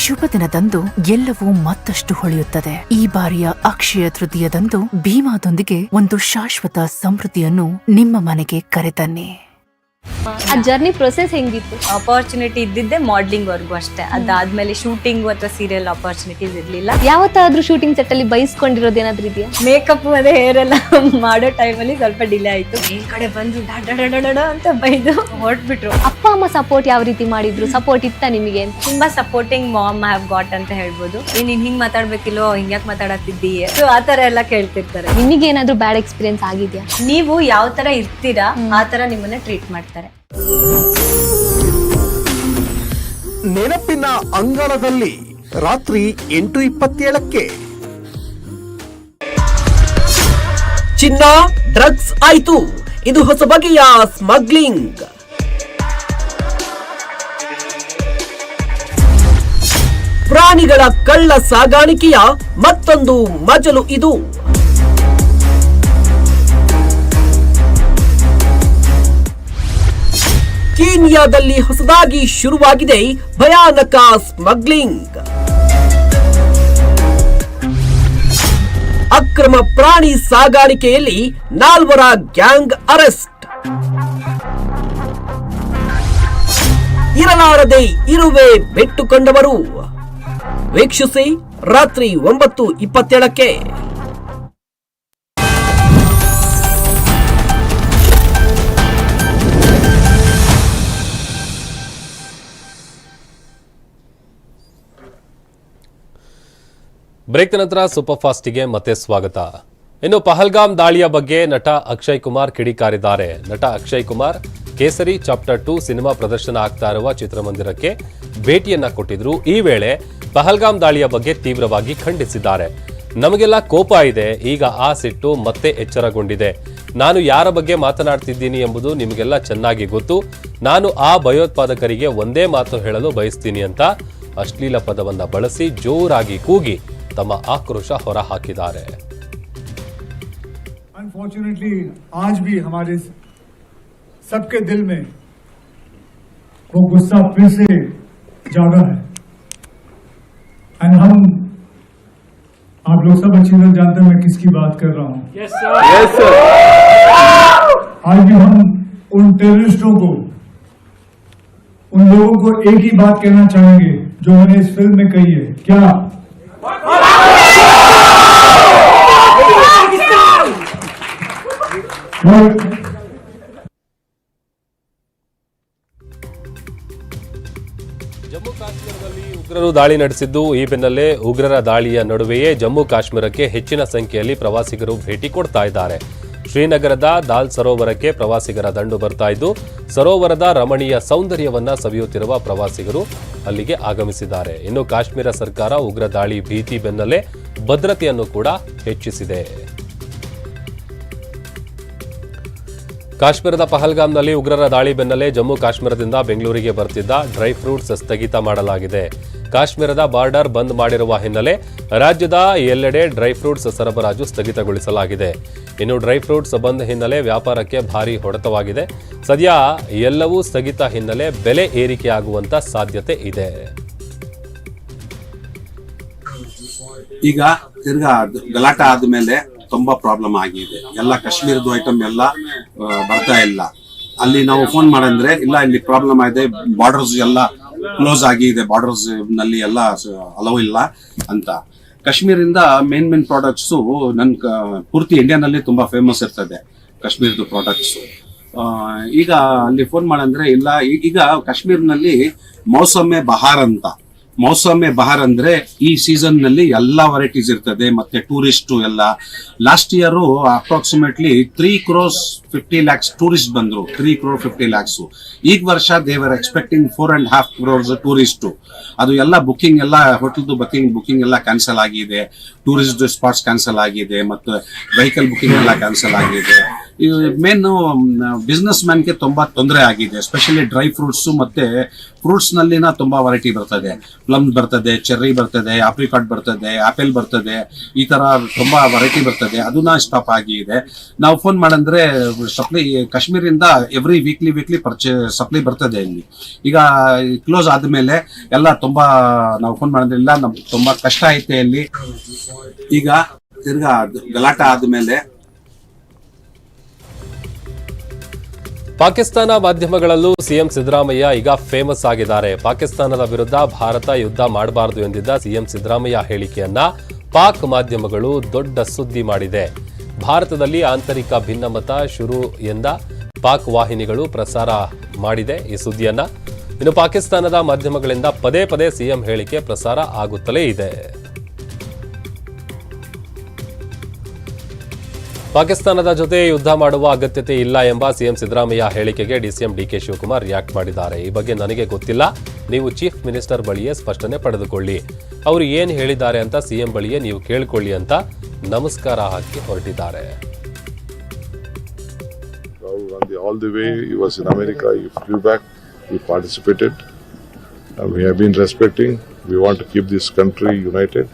ಶುಭ ದಿನದಂದು ಎಲ್ಲವೂ ಮತ್ತಷ್ಟು ಹೊಳೆಯುತ್ತದೆ. ಈ ಬಾರಿಯ ಅಕ್ಷಯ ತೃತೀಯದಂದು ಭೀಮಾದೊಂದಿಗೆ ಒಂದು ಶಾಶ್ವತ ಸಮೃದ್ಧಿಯನ್ನು ನಿಮ್ಮ ಮನೆಗೆ ಕರೆತನ್ನಿ. ಆ ಜರ್ನಿ ಪ್ರೊಸೆಸ್ ಹೆಂಗಿತ್ತು? ಅಪಾರ್ಚುನಿಟಿ ಇದ್ದಿದ್ದೆ ಮಾಡ್ಲಿಂಗ್ ವರ್ಗು ಅಷ್ಟೇ. ಅದಾದ್ಮೇಲೆ ಶೂಟಿಂಗ್ ಅಥವಾ ಸೀರಿಯಲ್ ಅಪಾರ್ಚುನಿಟೀಸ್ ಇರ್ಲಿಲ್ಲ. ಯಾವತ್ತಾದ್ರೂ ಶೂಟಿಂಗ್ ಸೆಟ್ ಅಲ್ಲಿ ಬೈಸ್ಕೊಂಡಿರೋದು ಏನಾದ್ರೂ ಇದೆಯಾ? ಮೇಕಪ್ ಅದೇ ಹೇರ್ ಎಲ್ಲ ಮಾಡೋ ಟೈಮಲ್ಲಿ ಸ್ವಲ್ಪ ಡಿಲೇ ಆಯ್ತು. ಈ ಕಡೆ ಬಂದು ಡಡ ಅಂತ ಬೈದು ಹೊರಟ್ಬಿಟ್ರು. ಅಪ್ಪ ಅಮ್ಮ ಸಪೋರ್ಟ್ ಯಾವ ರೀತಿ ಮಾಡಿದ್ರು? ಸಪೋರ್ಟ್ ಇತ್ತ ನಿಮಗೆ? ತುಂಬಾ ಸಪೋರ್ಟಿಂಗ್ ಮಾಮ್ ಹ್ಯಾವ್ ಗಾಟ್ ಅಂತ ಹೇಳ್ಬೋದು. ನೀನ್ ಹಿಂಗ್ ಮಾತಾಡ್ಬೇಕಿಲ್ಲೋ ಹಿಂಗ್ಯಾಕ್ ಮಾತಾಡತ್ತಿದ್ದೀ? ಸೊ ಆತರ ತರ ಎಲ್ಲ ಕೇಳ್ತಿರ್ತಾರೆ. ನಿಮಗೆ ಏನಾದ್ರೂ ಬ್ಯಾಡ್ ಎಕ್ಸ್ಪೀರಿಯನ್ಸ್ ಆಗಿದ್ಯಾ? ನೀವು ಯಾವ ತರ ಇರ್ತೀರಾ ಆ ತರ ನಿಮ್ಮನ್ನ ಟ್ರೀಟ್ ಮಾಡ್ತಾರೆ. ನೆನಪಿನ ಅಂಗಳದಲ್ಲಿ ರಾತ್ರಿ ಎಂಟು ಇಪ್ಪತ್ತೇಳಕ್ಕೆ. ಚಿನ್ನ ಡ್ರಗ್ಸ್ ಆಯ್ತು. ಇದು ಹೊಸ ಬಗೆಯ ಸ್ಮಗ್ಲಿಂಗ್. ಪ್ರಾಣಿಗಳ ಕಳ್ಳ ಸಾಗಾಣಿಕೆಯ ಮತ್ತೊಂದು ಮಜಲು ಇದು. ಕೀನ್ಯಾದಲ್ಲಿ ಹೊಸದಾಗಿ ಶುರುವಾಗಿದೆ ಭಯಾನಕ ಸ್ಮಗ್ಲಿಂಗ್. ಅಕ್ರಮ ಪ್ರಾಣಿ ಸಾಗಾಣಿಕೆಯಲ್ಲಿ ನಾಲ್ವರ ಗ್ಯಾಂಗ್ ಅರೆಸ್ಟ್. ಇರಲಾರದೆ ಇರುವೆ ಬಿಟ್ಟುಕೊಂಡವರು. ವೀಕ್ಷಿಸಿ ರಾತ್ರಿ ಒಂಬತ್ತು ಇಪ್ಪತ್ತೇಳಕ್ಕೆ. ಬ್ರೇಕ್ ನಂತರ ಸೂಪರ್ ಫಾಸ್ಟಿಗೆ ಮತ್ತೆ ಸ್ವಾಗತ. ಇನ್ನು ಪಹಲ್ಗಾಮ್ ದಾಳಿಯ ಬಗ್ಗೆ ನಟ ಅಕ್ಷಯ್ ಕುಮಾರ್ ಕಿಡಿಕಾರಿದ್ದಾರೆ. ನಟ ಅಕ್ಷಯ್ ಕುಮಾರ್ ಕೇಸರಿ ಚಾಪ್ಟರ್ ಟು ಸಿನಿಮಾ ಪ್ರದರ್ಶನ ಆಗ್ತಾ ಇರುವ ಚಿತ್ರಮಂದಿರಕ್ಕೆ ಭೇಟಿಯನ್ನ ಕೊಟ್ಟಿದ್ರು. ಈ ವೇಳೆ ಪಹಲ್ಗಾಮ್ ದಾಳಿಯ ಬಗ್ಗೆ ತೀವ್ರವಾಗಿ ಖಂಡಿಸಿದ್ದಾರೆ. ನಮಗೆಲ್ಲ ಕೋಪ ಇದೆ. ಈಗ ಆ ಸಿಟ್ಟು ಮತ್ತೆ ಎಚ್ಚರಗೊಂಡಿದೆ. ನಾನು ಯಾರ ಬಗ್ಗೆ ಮಾತನಾಡ್ತಿದ್ದೀನಿ ಎಂಬುದು ನಿಮಗೆಲ್ಲ ಚೆನ್ನಾಗಿ ಗೊತ್ತು. ನಾನು ಆ ಭಯೋತ್ಪಾದಕರಿಗೆ ಒಂದೇ ಮಾತು ಹೇಳಲು ಬಯಸ್ತೀನಿ ಅಂತ ಅಶ್ಲೀಲ ಪದವನ್ನು ಬಳಸಿ ಜೋರಾಗಿ ಕೂಗಿ ತಮ್ಮ ಆಕ್ರೋಶ ಹೊರಹಾಕಿದ್ದಾರೆ अनफॉर्चुनेटली आज भी हमारे सबके दिल में वो गुस्सा फिर से जागा है एंड हम आप लोग सब अच्छी तरह जानते हैं मैं किसकी बात कर रहा हूं आज भी हम उन टेररिस्टों को उन लोगों को एक ही बात कहना चाहेंगे जो मैंने इस फिल्म में कही है क्या ಜಮ್ಮು ಕಾಶ್ಮೀರದಲ್ಲಿ ಉಗ್ರರು ದಾಳಿ ನಡೆಸಿದ್ದು ಈ ಬೆನ್ನಲ್ಲೇ ಉಗ್ರರ ದಾಳಿಯ ನಡುವೆಯೇ ಜಮ್ಮು ಕಾಶ್ಮೀರಕ್ಕೆ ಹೆಚ್ಚಿನ ಸಂಖ್ಯೆಯಲ್ಲಿ ಪ್ರವಾಸಿಗರು ಭೇಟಿ ಕೊಡ್ತಾ ಇದ್ದಾರೆ. ಶ್ರೀನಗರದ ದಾಲ್ ಸರೋವರಕ್ಕೆ ಪ್ರವಾಸಿಗರ ದಂಡು ಬರ್ತಾ ಇದ್ದು, ಸರೋವರದ ರಮಣೀಯ ಸೌಂದರ್ಯವನ್ನ ಸವಿಯುತ್ತಿರುವ ಪ್ರವಾಸಿಗರು ಅಲ್ಲಿಗೆ ಆಗಮಿಸಿದ್ದಾರೆ. ಇನ್ನು ಕಾಶ್ಮೀರ ಸರ್ಕಾರ ಉಗ್ರ ದಾಳಿ ಭೀತಿ ಬೆನ್ನಲ್ಲೇ ಭದ್ರತೆಯನ್ನು ಕೂಡ ಹೆಚ್ಚಿಸಿದೆ. ಕಾಶ್ಮೀರದ ಪಹಲ್ಗಾಮ್ನಲ್ಲಿ ಉಗ್ರರ ದಾಳಿ ಬೆನ್ನಲ್ಲೇ ಜಮ್ಮು ಕಾಶ್ಮೀರದಿಂದ ಬೆಂಗಳೂರಿಗೆ ಬರ್ತಿದ್ದ ಡ್ರೈ ಫ್ರೂಟ್ಸ್ ಸ್ಥಗಿತ ಮಾಡಲಾಗಿದೆ. ಕಾಶ್ಮೀರದ ಬಾರ್ಡರ್ ಬಂದ್ ಮಾಡಿರುವ ಹಿನ್ನೆಲೆ ರಾಜ್ಯದ ಎಲ್ಲೆಡೆ ಡ್ರೈ ಫ್ರೂಟ್ಸ್ ಸರಬರಾಜು ಸ್ಥಗಿತಗೊಳಿಸಲಾಗಿದೆ. ಇನ್ನು ಡ್ರೈ ಫ್ರೂಟ್ಸ್ ಬಂದ್ ಹಿನ್ನೆಲೆ ವ್ಯಾಪಾರಕ್ಕೆ ಭಾರಿ ಹೊಡೆತವಾಗಿದೆ. ಸದ್ಯ ಎಲ್ಲವೂ ಸ್ಥಗಿತ ಹಿನ್ನೆಲೆ ಬೆಲೆ ಏರಿಕೆಯಾಗುವಂತ ಸಾಧ್ಯತೆ ಇದೆ. ಈಗ ತಿರ್ಗಾ ಗಲಾಟ ಆದ್ಮೇಲೆ ತುಂಬಾ ಪ್ರಾಬ್ಲಮ್ ಆಗಿದೆ. ಎಲ್ಲ ಕಾಶ್ಮೀರದ ಐಟಮ್ ಎಲ್ಲ ಬರ್ತಾ ಇಲ್ಲ. ಅಲ್ಲಿ ನಾವು ಫೋನ್ ಮಾಡಂದ್ರೆ, ಇಲ್ಲ, ಇಲ್ಲಿ ಪ್ರಾಬ್ಲಮ್ ಆಗಿದೆ ಬಾರ್ಡರ್ಸ್ ಎಲ್ಲ ಕ್ಲೋಸ್ ಆಗಿದೆ ಬಾರ್ಡರ್ಸ್ನಲ್ಲಿ ಎಲ್ಲ ಅಲೋ ಇಲ್ಲ ಅಂತ. ಕಾಶ್ಮೀರಿಂದ ಮೇನ್ ಮೇನ್ ಪ್ರಾಡಕ್ಟ್ಸ್ ನನ್ ಕ- ಪೂರ್ತಿ ಇಂಡಿಯಾನಲ್ಲಿ ತುಂಬಾ ಫೇಮಸ್ ಇರ್ತದೆ ಕಾಶ್ಮೀರದ ಪ್ರಾಡಕ್ಟ್ಸ್ ಈಗ ಅಲ್ಲಿ ಫೋನ್ ಮಾಡಂದ್ರೆ, ಇಲ್ಲ ಈಗ ಕಾಶ್ಮೀರ್ನಲ್ಲಿ ಮೌಸಮೆ ಬಹಾರ್ ಅಂತ. ಮೌಸಮೆ ಬಹಾರ್ ಅಂದ್ರೆ ಈ ಸೀಸನ್ನಲ್ಲಿ ಎಲ್ಲಾ ವೆರೈಟೀಸ್ ಇರ್ತದೆ, ಮತ್ತೆ ಟೂರಿಸ್ಟ್ ಎಲ್ಲ. Last year approximately three crores fifty lakhs tourist ಬಂದ್ರು ತ್ರೀ ಕ್ರೋರ್ ಫಿಫ್ಟಿ ಲ್ಯಾಕ್ಸ್ ಈಗ ವರ್ಷ they're expecting four and half crores tourist ಅದು ಎಲ್ಲ ಬುಕಿಂಗ್ ಎಲ್ಲ ಹೋಟೆಲ್ದು ಬುಕಿಂಗ್ ಬುಕಿಂಗ್ ಎಲ್ಲ ಕ್ಯಾನ್ಸಲ್ ಆಗಿದೆ. ಟೂರಿಸ್ಟ್ ಸ್ಪಾಟ್ಸ್ ಕ್ಯಾನ್ಸಲ್ ಆಗಿದೆ ಮತ್ತು ವೆಹಿಕಲ್ ಬುಕಿಂಗ್ ಎಲ್ಲ ಕ್ಯಾನ್ಸಲ್ ಆಗಿದೆ. ಮೇನ್ ಬಿಸ್ನೆಸ್ ಮ್ಯಾನ್ಗೆ ತುಂಬಾ ತೊಂದರೆ ಆಗಿದೆ ಸ್ಪೆಷಲಿ ಡ್ರೈ ಫ್ರೂಟ್ಸ್ ಮತ್ತೆ ಫ್ರೂಟ್ಸ್ ನಲ್ಲಿನ ತುಂಬಾ ವೆರೈಟಿ ಬರ್ತದೆ. ಪ್ಲಮ್ ಬರ್ತದೆ ಚೆರ್ರಿ ಬರ್ತದೆ ಆಪ್ರಿಕಾಟ್ ಬರ್ತದೆ ಆಪಲ್ ಬರ್ತದೆ, ಈ ತರ ತುಂಬಾ ವೆರೈಟಿ ಬರ್ತದೆ. ಅದನ್ನ ಸ್ಟಾಪ್ ಆಗಿದೆ ನಾವು ಫೋನ್ ಮಾಡಂದ್ರೆ supply ಕಾಶ್ಮೀರಿಂದ every weekly weekly purchase supply ಬರ್ತದೆ ಇಲ್ಲಿ. ಈಗ ಕ್ಲೋಸ್ ಆದ್ಮೇಲೆ ಎಲ್ಲ ತುಂಬಾ, ನಾವು ಫೋನ್ ಮಾಡೋದ್ರಿಂದ ನಮ್ ತುಂಬಾ ಕಷ್ಟ ಐತೆ ಇಲ್ಲಿ. ಈಗ ತಿರ್ಗಾ ಗಲಾಟೆ ಆದ್ಮೇಲೆ ಪಾಕಿಸ್ತಾನ ಮಾಧ್ಯಮಗಳಲ್ಲೂ ಸಿಎಂ ಸಿದ್ದರಾಮಯ್ಯ ಈಗ ಫೇಮಸ್ ಆಗಿದ್ದಾರೆ. ಪಾಕಿಸ್ತಾನದ ವಿರುದ್ಧ ಭಾರತ ಯುದ್ಧ ಮಾಡಬಾರದು ಎಂದಿದ್ದ ಸಿಎಂ ಸಿದ್ದರಾಮಯ್ಯ ಹೇಳಿಕೆಯನ್ನ ಪಾಕ್ ಮಾಧ್ಯಮಗಳು ದೊಡ್ಡ ಸುದ್ದಿ ಮಾಡಿದೆ. ಭಾರತದಲ್ಲಿ ಆಂತರಿಕ ಭಿನ್ನಮತ ಶುರು ಎಂದ ಪಾಕ್ ವಾಹಿನಿಗಳು ಪ್ರಸಾರ ಮಾಡಿದೆ ಈ ಸುದ್ದಿಯನ್ನ. ಇನ್ನು ಪಾಕಿಸ್ತಾನದ ಮಾಧ್ಯಮಗಳಿಂದ ಪದೇ ಪದೇ ಸಿಎಂ ಹೇಳಿಕೆ ಪ್ರಸಾರ ಆಗುತ್ತಲೇ ಇದೆ. ಪಾಕಿಸ್ತಾನದ ಜೊತೆ ಯುದ್ಧ ಮಾಡುವ ಅಗತ್ಯತೆ ಇಲ್ಲ ಎಂಬ ಸಿಎಂ ಸಿದ್ದರಾಮಯ್ಯ ಹೇಳಿಕೆಗೆ ಡಿಸಿಎಂ ಡಿಕೆ ಶಿವಕುಮಾರ್ ರಿಯಾಕ್ಟ್ ಮಾಡಿದ್ದಾರೆ. ಈ ಬಗ್ಗೆ ನನಗೆ ಗೊತ್ತಿಲ್ಲ. ನೀವು ಚೀಫ್ ಮಿನಿಸ್ಟರ್ ಬಳಿಯೇ ಸ್ಪಷ್ಟನೆ ಪಡೆದುಕೊಳ್ಳಿ. ಅವರು ಏನು ಹೇಳಿದ್ದಾರೆ ಅಂತ ಸಿಎಂ ಬಳಿಯೇ ನೀವು ಕೇಳಿಕೊಳ್ಳಿ ಅಂತ ನಮಸ್ಕಾರ ಹಾಕಿ ಹೊರಟಿದ್ದಾರೆ Rahul Gandhi, all the way, he was in America, he flew back, he participated. Uh, we have been respecting, we want to keep this country united.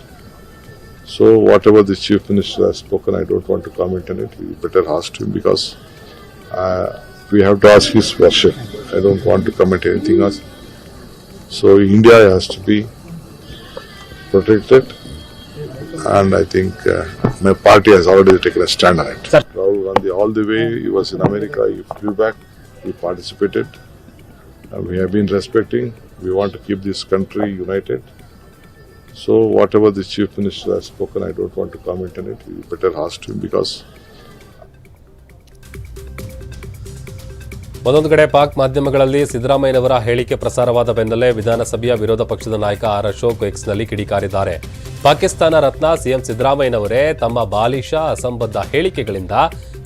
So, whatever the chief minister has spoken, I don't want to comment on it. We better ask him because uh, we have to ask his version. I don't want to comment anything else. So, India has to be protected, and I think uh, my party has already taken a stand on it. Sir. Rahul Gandhi, all the way, he was in America, he flew back, he participated. Uh, we have been respecting, we want to keep this country united. So, whatever the chief minister has spoken, I don't want to comment on it. You better ask him because ಒಂದೊಂದು ಕಡೆ ಪಾಕ್ ಮಾಧ್ಯಮಗಳಲ್ಲಿ ಸಿದ್ದರಾಮಯ್ಯನವರ ಹೇಳಿಕೆ ಪ್ರಸಾರವಾದ ಬೆನ್ನಲ್ಲೇ ವಿಧಾನಸಭೆಯ ವಿರೋಧ ಪಕ್ಷದ ನಾಯಕ ಆರ್ ಅಶೋಕ್ ಎಕ್ಸ್ನಲ್ಲಿ ಕಿಡಿಕಾರಿದ್ದಾರೆ ಪಾಕಿಸ್ತಾನ ರತ್ನ ಸಿಎಂ ಸಿದ್ದರಾಮಯ್ಯನವರೇ ತಮ್ಮ ಬಾಲಿಶ ಅಸಂಬದ್ಧ ಹೇಳಿಕೆಗಳಿಂದ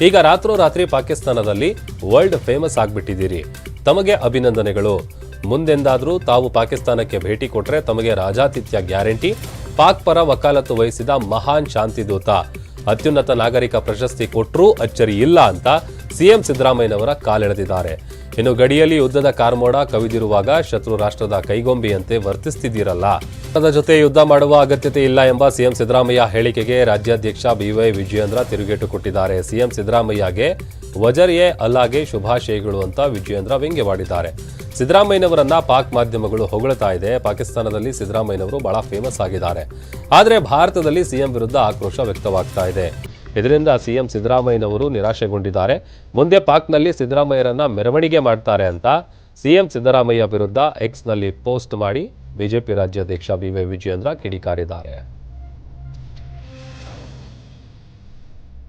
ಈಗ ರಾತ್ರೋರಾತ್ರಿ ಪಾಕಿಸ್ತಾನದಲ್ಲಿ ವರ್ಲ್ಡ್ ಫೇಮಸ್ ಆಗಿಬಿಟ್ಟಿದ್ದೀರಿ. ತಮಗೆ ಅಭಿನಂದನೆಗಳು. ಮುಂದೆಂದಾದರೂ ತಾವು ಪಾಕಿಸ್ತಾನಕ್ಕೆ ಭೇಟಿ ಕೊಟ್ಟರೆ ತಮಗೆ ರಾಜಾತಿಥ್ಯ ಗ್ಯಾರಂಟಿ. ಪಾಕ್ ಪರ ವಕಾಲತ್ತು ವಹಿಸಿದ ಮಹಾನ್ ಶಾಂತಿದೂತ. ಅತ್ಯುನ್ನತ ನಾಗರಿಕ ಪ್ರಶಸ್ತಿ ಕೊಟ್ಟರೂ ಅಚ್ಚರಿ ಇಲ್ಲ ಅಂತ ಸಿಎಂ ಸಿದ್ದರಾಮಯ್ಯನವರ ಕಾಲೆಳೆದಿದ್ದಾರೆ. ಇನ್ನು ಗಡಿಯಲ್ಲಿ ಯುದ್ಧದ ಕಾರ್ಮೋಡ ಕವಿದಿರುವಾಗ ಶತ್ರು ರಾಷ್ಟ್ರದ ಕೈಗೊಂಬೆಯಂತೆ ವರ್ತಿಸ್ತಿದ್ದೀರಲ್ಲ. ಭಾರತದ ಜೊತೆ ಯುದ್ಧ ಮಾಡುವ ಅಗತ್ಯತೆ ಇಲ್ಲ ಎಂಬ ಸಿಎಂ ಸಿದ್ದರಾಮಯ್ಯ ಹೇಳಿಕೆಗೆ ರಾಜ್ಯಾಧ್ಯಕ್ಷ ಬಿವೈ ವಿಜಯೇಂದ್ರ ತಿರುಗೇಟು ಕೊಟ್ಟಿದ್ದಾರೆ. ಸಿಎಂ ಸಿದ್ದರಾಮಯ್ಯಗೆ ವಜರ್ ಎ ಅಲ್ಲಾಗೆ ಶುಭಾಶಯಗಳು ಅಂತ ವಿಜಯೇಂದ್ರ ವ್ಯಂಗ್ಯವಾಡಿದ್ದಾರೆ. ಸಿದ್ದರಾಮಯ್ಯನವರನ್ನ ಪಾಕ್ ಮಾಧ್ಯಮಗಳು ಹೊಗಳ್ತಾ ಇದೆ. ಪಾಕಿಸ್ತಾನದಲ್ಲಿ ಸಿದ್ದರಾಮಯ್ಯನವರು ಬಹಳ ಫೇಮಸ್ ಆಗಿದ್ದಾರೆ. ಆದರೆ ಭಾರತದಲ್ಲಿ ಸಿಎಂ ವಿರುದ್ಧ ಆಕ್ರೋಶ ವ್ಯಕ್ತವಾಗ್ತಾ ಇದೆ. ಇದರಿಂದ ಸಿಎಂ ಸಿದ್ದರಾಮಯ್ಯನವರು ನಿರಾಶೆಗೊಂಡಿದ್ದಾರೆ. ಮುಂದೆ ಪಾಕ್ನಲ್ಲಿ ಸಿದ್ದರಾಮಯ್ಯರನ್ನ ಮೆರವಣಿಗೆ ಮಾಡ್ತಾರೆ ಅಂತ ಸಿಎಂ ಸಿದ್ದರಾಮಯ್ಯ ವಿರುದ್ಧ ಎಕ್ಸ್ನಲ್ಲಿ ಪೋಸ್ಟ್ ಮಾಡಿ ಬಿಜೆಪಿ ರಾಜ್ಯಾಧ್ಯಕ್ಷ ಬಿ ವಿಜಯೇಂದ್ರ ಕಿಡಿಕಾರಿದ್ದಾರೆ.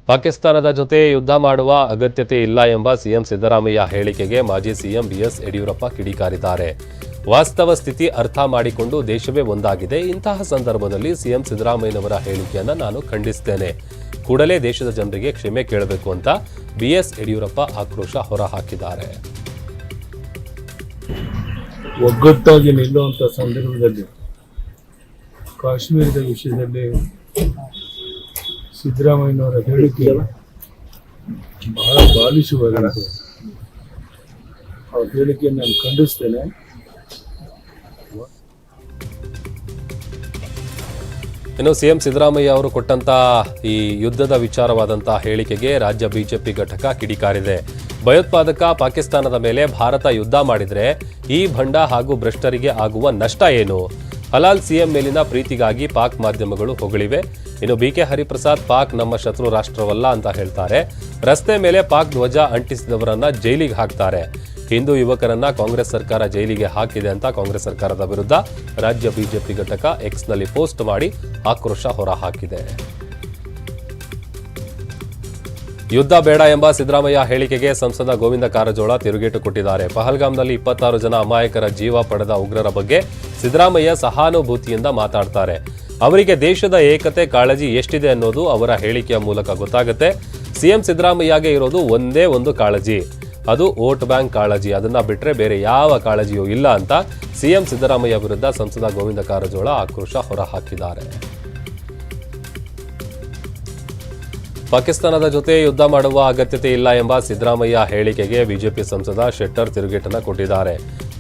ಪಾಕಿಸ್ತಾನದ ಜೊತೆ ಯುದ್ಧ ಮಾಡುವ ಅಗತ್ಯತೆ ಇಲ್ಲ ಎಂಬ ಸಿಎಂ ಸಿದ್ದರಾಮಯ್ಯ ಹೇಳಿಕೆಗೆ ಮಾಜಿ ಸಿಎಂ ಬಿಎಸ್ ಯಡಿಯೂರಪ್ಪ ಕಿಡಿಕಾರಿದ್ದಾರೆ. ವಾಸ್ತವ ಸ್ಥಿತಿ ಅರ್ಥ ಮಾಡಿಕೊಂಡು ದೇಶವೇ ಒಂದಾಗಿದೆ. ಇಂತಹ ಸಂದರ್ಭದಲ್ಲಿ ಸಿಎಂ ಸಿದ್ದರಾಮಯ್ಯನವರ ಹೇಳಿಕೆಯನ್ನು ನಾನು ಖಂಡಿಸ್ತೇನೆ. ಕೂಡಲೇ ದೇಶದ ಜನರಿಗೆ ಕ್ಷಮೆ ಕೇಳಬೇಕು ಅಂತ ಬಿಎಸ್ ಯಡಿಯೂರಪ್ಪ ಆಕ್ರೋಶ ಹೊರಹಾಕಿದ್ದಾರೆ. ಒಗ್ಗಟ್ಟಾಗಿ ನಿಲ್ಲುವಂಥ ಸಂದರ್ಭದಲ್ಲಿ ಕಾಶ್ಮೀರದ ವಿಷಯದಲ್ಲಿ ಸಿದ್ದರಾಮಯ್ಯನವರ ಹೇಳಿಕೆ ಬಹಳ ಬಾಲಿಸುವ ಅವ್ರ ಹೇಳಿಕೆಯನ್ನು ನಾನು ಖಂಡಿಸ್ತೇನೆ. ಇನ್ನು ಸಿಎಂ ಸಿದ್ದರಾಮಯ್ಯ ಅವರು ಕೊಟ್ಟಂತ ಈ ಯುದ್ಧದ ವಿಚಾರವಾದಂತಹ ಹೇಳಿಕೆಗೆ ರಾಜ್ಯ ಬಿಜೆಪಿ ಘಟಕ ಕಿಡಿಕಾರಿದೆ. ಭಯೋತ್ಪಾದಕ ಪಾಕಿಸ್ತಾನದ ಮೇಲೆ ಭಾರತ ಯುದ್ಧ ಮಾಡಿದ್ರೆ ಈ ಭಂಡ ಹಾಗೂ ಭ್ರಷ್ಟರಿಗೆ ಆಗುವ ನಷ್ಟ ಏನು? ಹಲಾಲ್ ಸಿಎಂ ಮೇಲಿನ ಪ್ರೀತಿಗಾಗಿ ಪಾಕ್ ಮಾಧ್ಯಮಗಳು ಹೊಗಳಿವೆ. ಇನ್ನು ಬಿ ಕೆ ಹರಿಪ್ರಸಾದ್ ಪಾಕ್ ನಮ್ಮ ಶತ್ರು ರಾಷ್ಟ್ರವಲ್ಲ ಅಂತ ಹೇಳ್ತಾರೆ. ರಸ್ತೆ ಮೇಲೆ ಪಾಕ್ ಧ್ವಜ ಅಂಟಿಸಿದವರನ್ನ ಜೈಲಿಗೆ ಹಾಕ್ತಾರೆ. ಹಿಂದೂ ಯುವಕರನ್ನ ಕಾಂಗ್ರೆಸ್ ಸರ್ಕಾರ ಜೈಲಿಗೆ ಹಾಕಿದೆ ಅಂತ ಕಾಂಗ್ರೆಸ್ ಸರ್ಕಾರದ ವಿರುದ್ಧ ರಾಜ್ಯ ಬಿಜೆಪಿ ಘಟಕ ಎಕ್ಸ್ನಲ್ಲಿ ಪೋಸ್ಟ್ ಮಾಡಿ ಆಕ್ರೋಶ ಹೊರಹಾಕಿದೆ. ಯುದ್ಧ ಬೇಡ ಎಂಬ ಸಿದ್ದರಾಮಯ್ಯ ಹೇಳಿಕೆಗೆ ಸಂಸದ ಗೋವಿಂದ ಕಾರಜೋಳ ತಿರುಗೇಟು ಕೊಟ್ಟಿದ್ದಾರೆ. ಪಹಲ್ಗಾಮ್ನಲ್ಲಿ ಇಪ್ಪತ್ತಾರು ಜನ ಅಮಾಯಕರ ಜೀವ ಪಡೆದ ಉಗ್ರರ ಬಗ್ಗೆ ಸಿದ್ದರಾಮಯ್ಯ ಸಹಾನುಭೂತಿಯಿಂದ ಮಾತಾಡ್ತಾರೆ. ಅವರಿಗೆ ದೇಶದ ಏಕತೆ, ಕಾಳಜಿ ಎಷ್ಟಿದೆ ಅನ್ನೋದು ಅವರ ಹೇಳಿಕೆಯ ಮೂಲಕ ಗೊತ್ತಾಗುತ್ತೆ. ಸಿಎಂ ಸಿದ್ದರಾಮಯ್ಯಗೆ ಇರೋದು ಒಂದೇ ಒಂದು ಕಾಳಜಿ. ಅದು ವೋಟ್ ಬ್ಯಾಂಕ್ ಕಾಳಜಿ. ಅದನ್ನ ಬಿಟ್ಟರೆ ಬೇರೆ ಯಾವ ಕಾಳಜಿಯೂ ಇಲ್ಲ ಅಂತ ಸಿಎಂ ಸಿದ್ದರಾಮಯ್ಯ ವಿರುದ್ಧ ಸಂಸದ ಗೋವಿಂದ ಕಾರಜೋಳ ಆಕ್ರೋಶ ಹೊರಹಾಕಿದ್ದಾರೆ. ಪಾಕಿಸ್ತಾನದ ಜೊತೆ ಯುದ್ಧ ಮಾಡುವ ಅಗತ್ಯತೆ ಇಲ್ಲ ಎಂಬ ಸಿದ್ದರಾಮಯ್ಯ ಹೇಳಿಕೆಗೆ ಬಿಜೆಪಿ ಸಂಸದ ಶೆಟ್ಟರ್ ತಿರುಗೇಟನ್ನು ಕೊಟ್ಟಿದ್ದಾರೆ.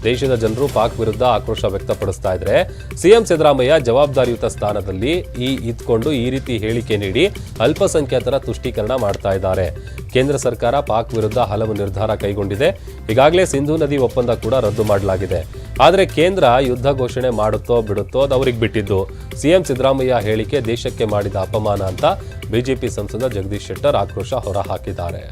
ದೇಶದ ಜನರು ಪಾಕ್ ವಿರುದ್ಧ ಆಕ್ರೋಶ ವ್ಯಕ್ತಪಡಿಸ್ತಾ ಇದ್ರೆ ಸಿಎಂ ಸಿದ್ದರಾಮಯ್ಯ ಜವಾಬ್ದಾರಿಯುತ ಸ್ಥಾನದಲ್ಲಿ ಈ ಇದ್ಕೊಂಡು ಈ ರೀತಿ ಹೇಳಿಕೆ ನೀಡಿ ಅಲ್ಪಸಂಖ್ಯಾತರ ತುಷ್ಟೀಕರಣ ಮಾಡ್ತಾ ಇದ್ದಾರೆ. ಕೇಂದ್ರ ಸರ್ಕಾರ ಪಾಕ್ ವಿರುದ್ಧ ಹಲವು ನಿರ್ಧಾರ ಕೈಗೊಂಡಿದೆ. ಈಗಾಗಲೇ ಸಿಂಧೂ ನದಿ ಒಪ್ಪಂದ ಕೂಡ ರದ್ದು ಮಾಡಲಾಗಿದೆ. ಆದರೆ ಕೇಂದ್ರ ಯುದ್ಧ ಘೋಷಣೆ ಮಾಡುತ್ತೋ ಬಿಡುತ್ತೋ ಅದು ಅವ್ರಿಗೆ ಬಿಟ್ಟಿದ್ದು. ಸಿಎಂ ಸಿದ್ದರಾಮಯ್ಯ ಹೇಳಿಕೆ ದೇಶಕ್ಕೆ ಮಾಡಿದ ಅಪಮಾನ ಅಂತ ಬಿಜೆಪಿ ಸಂಸದ ಜಗದೀಶ್ ಶೆಟ್ಟರ್ ಆಕ್ರೋಶ ಹೊರಹಾಕಿದ್ದಾರೆ.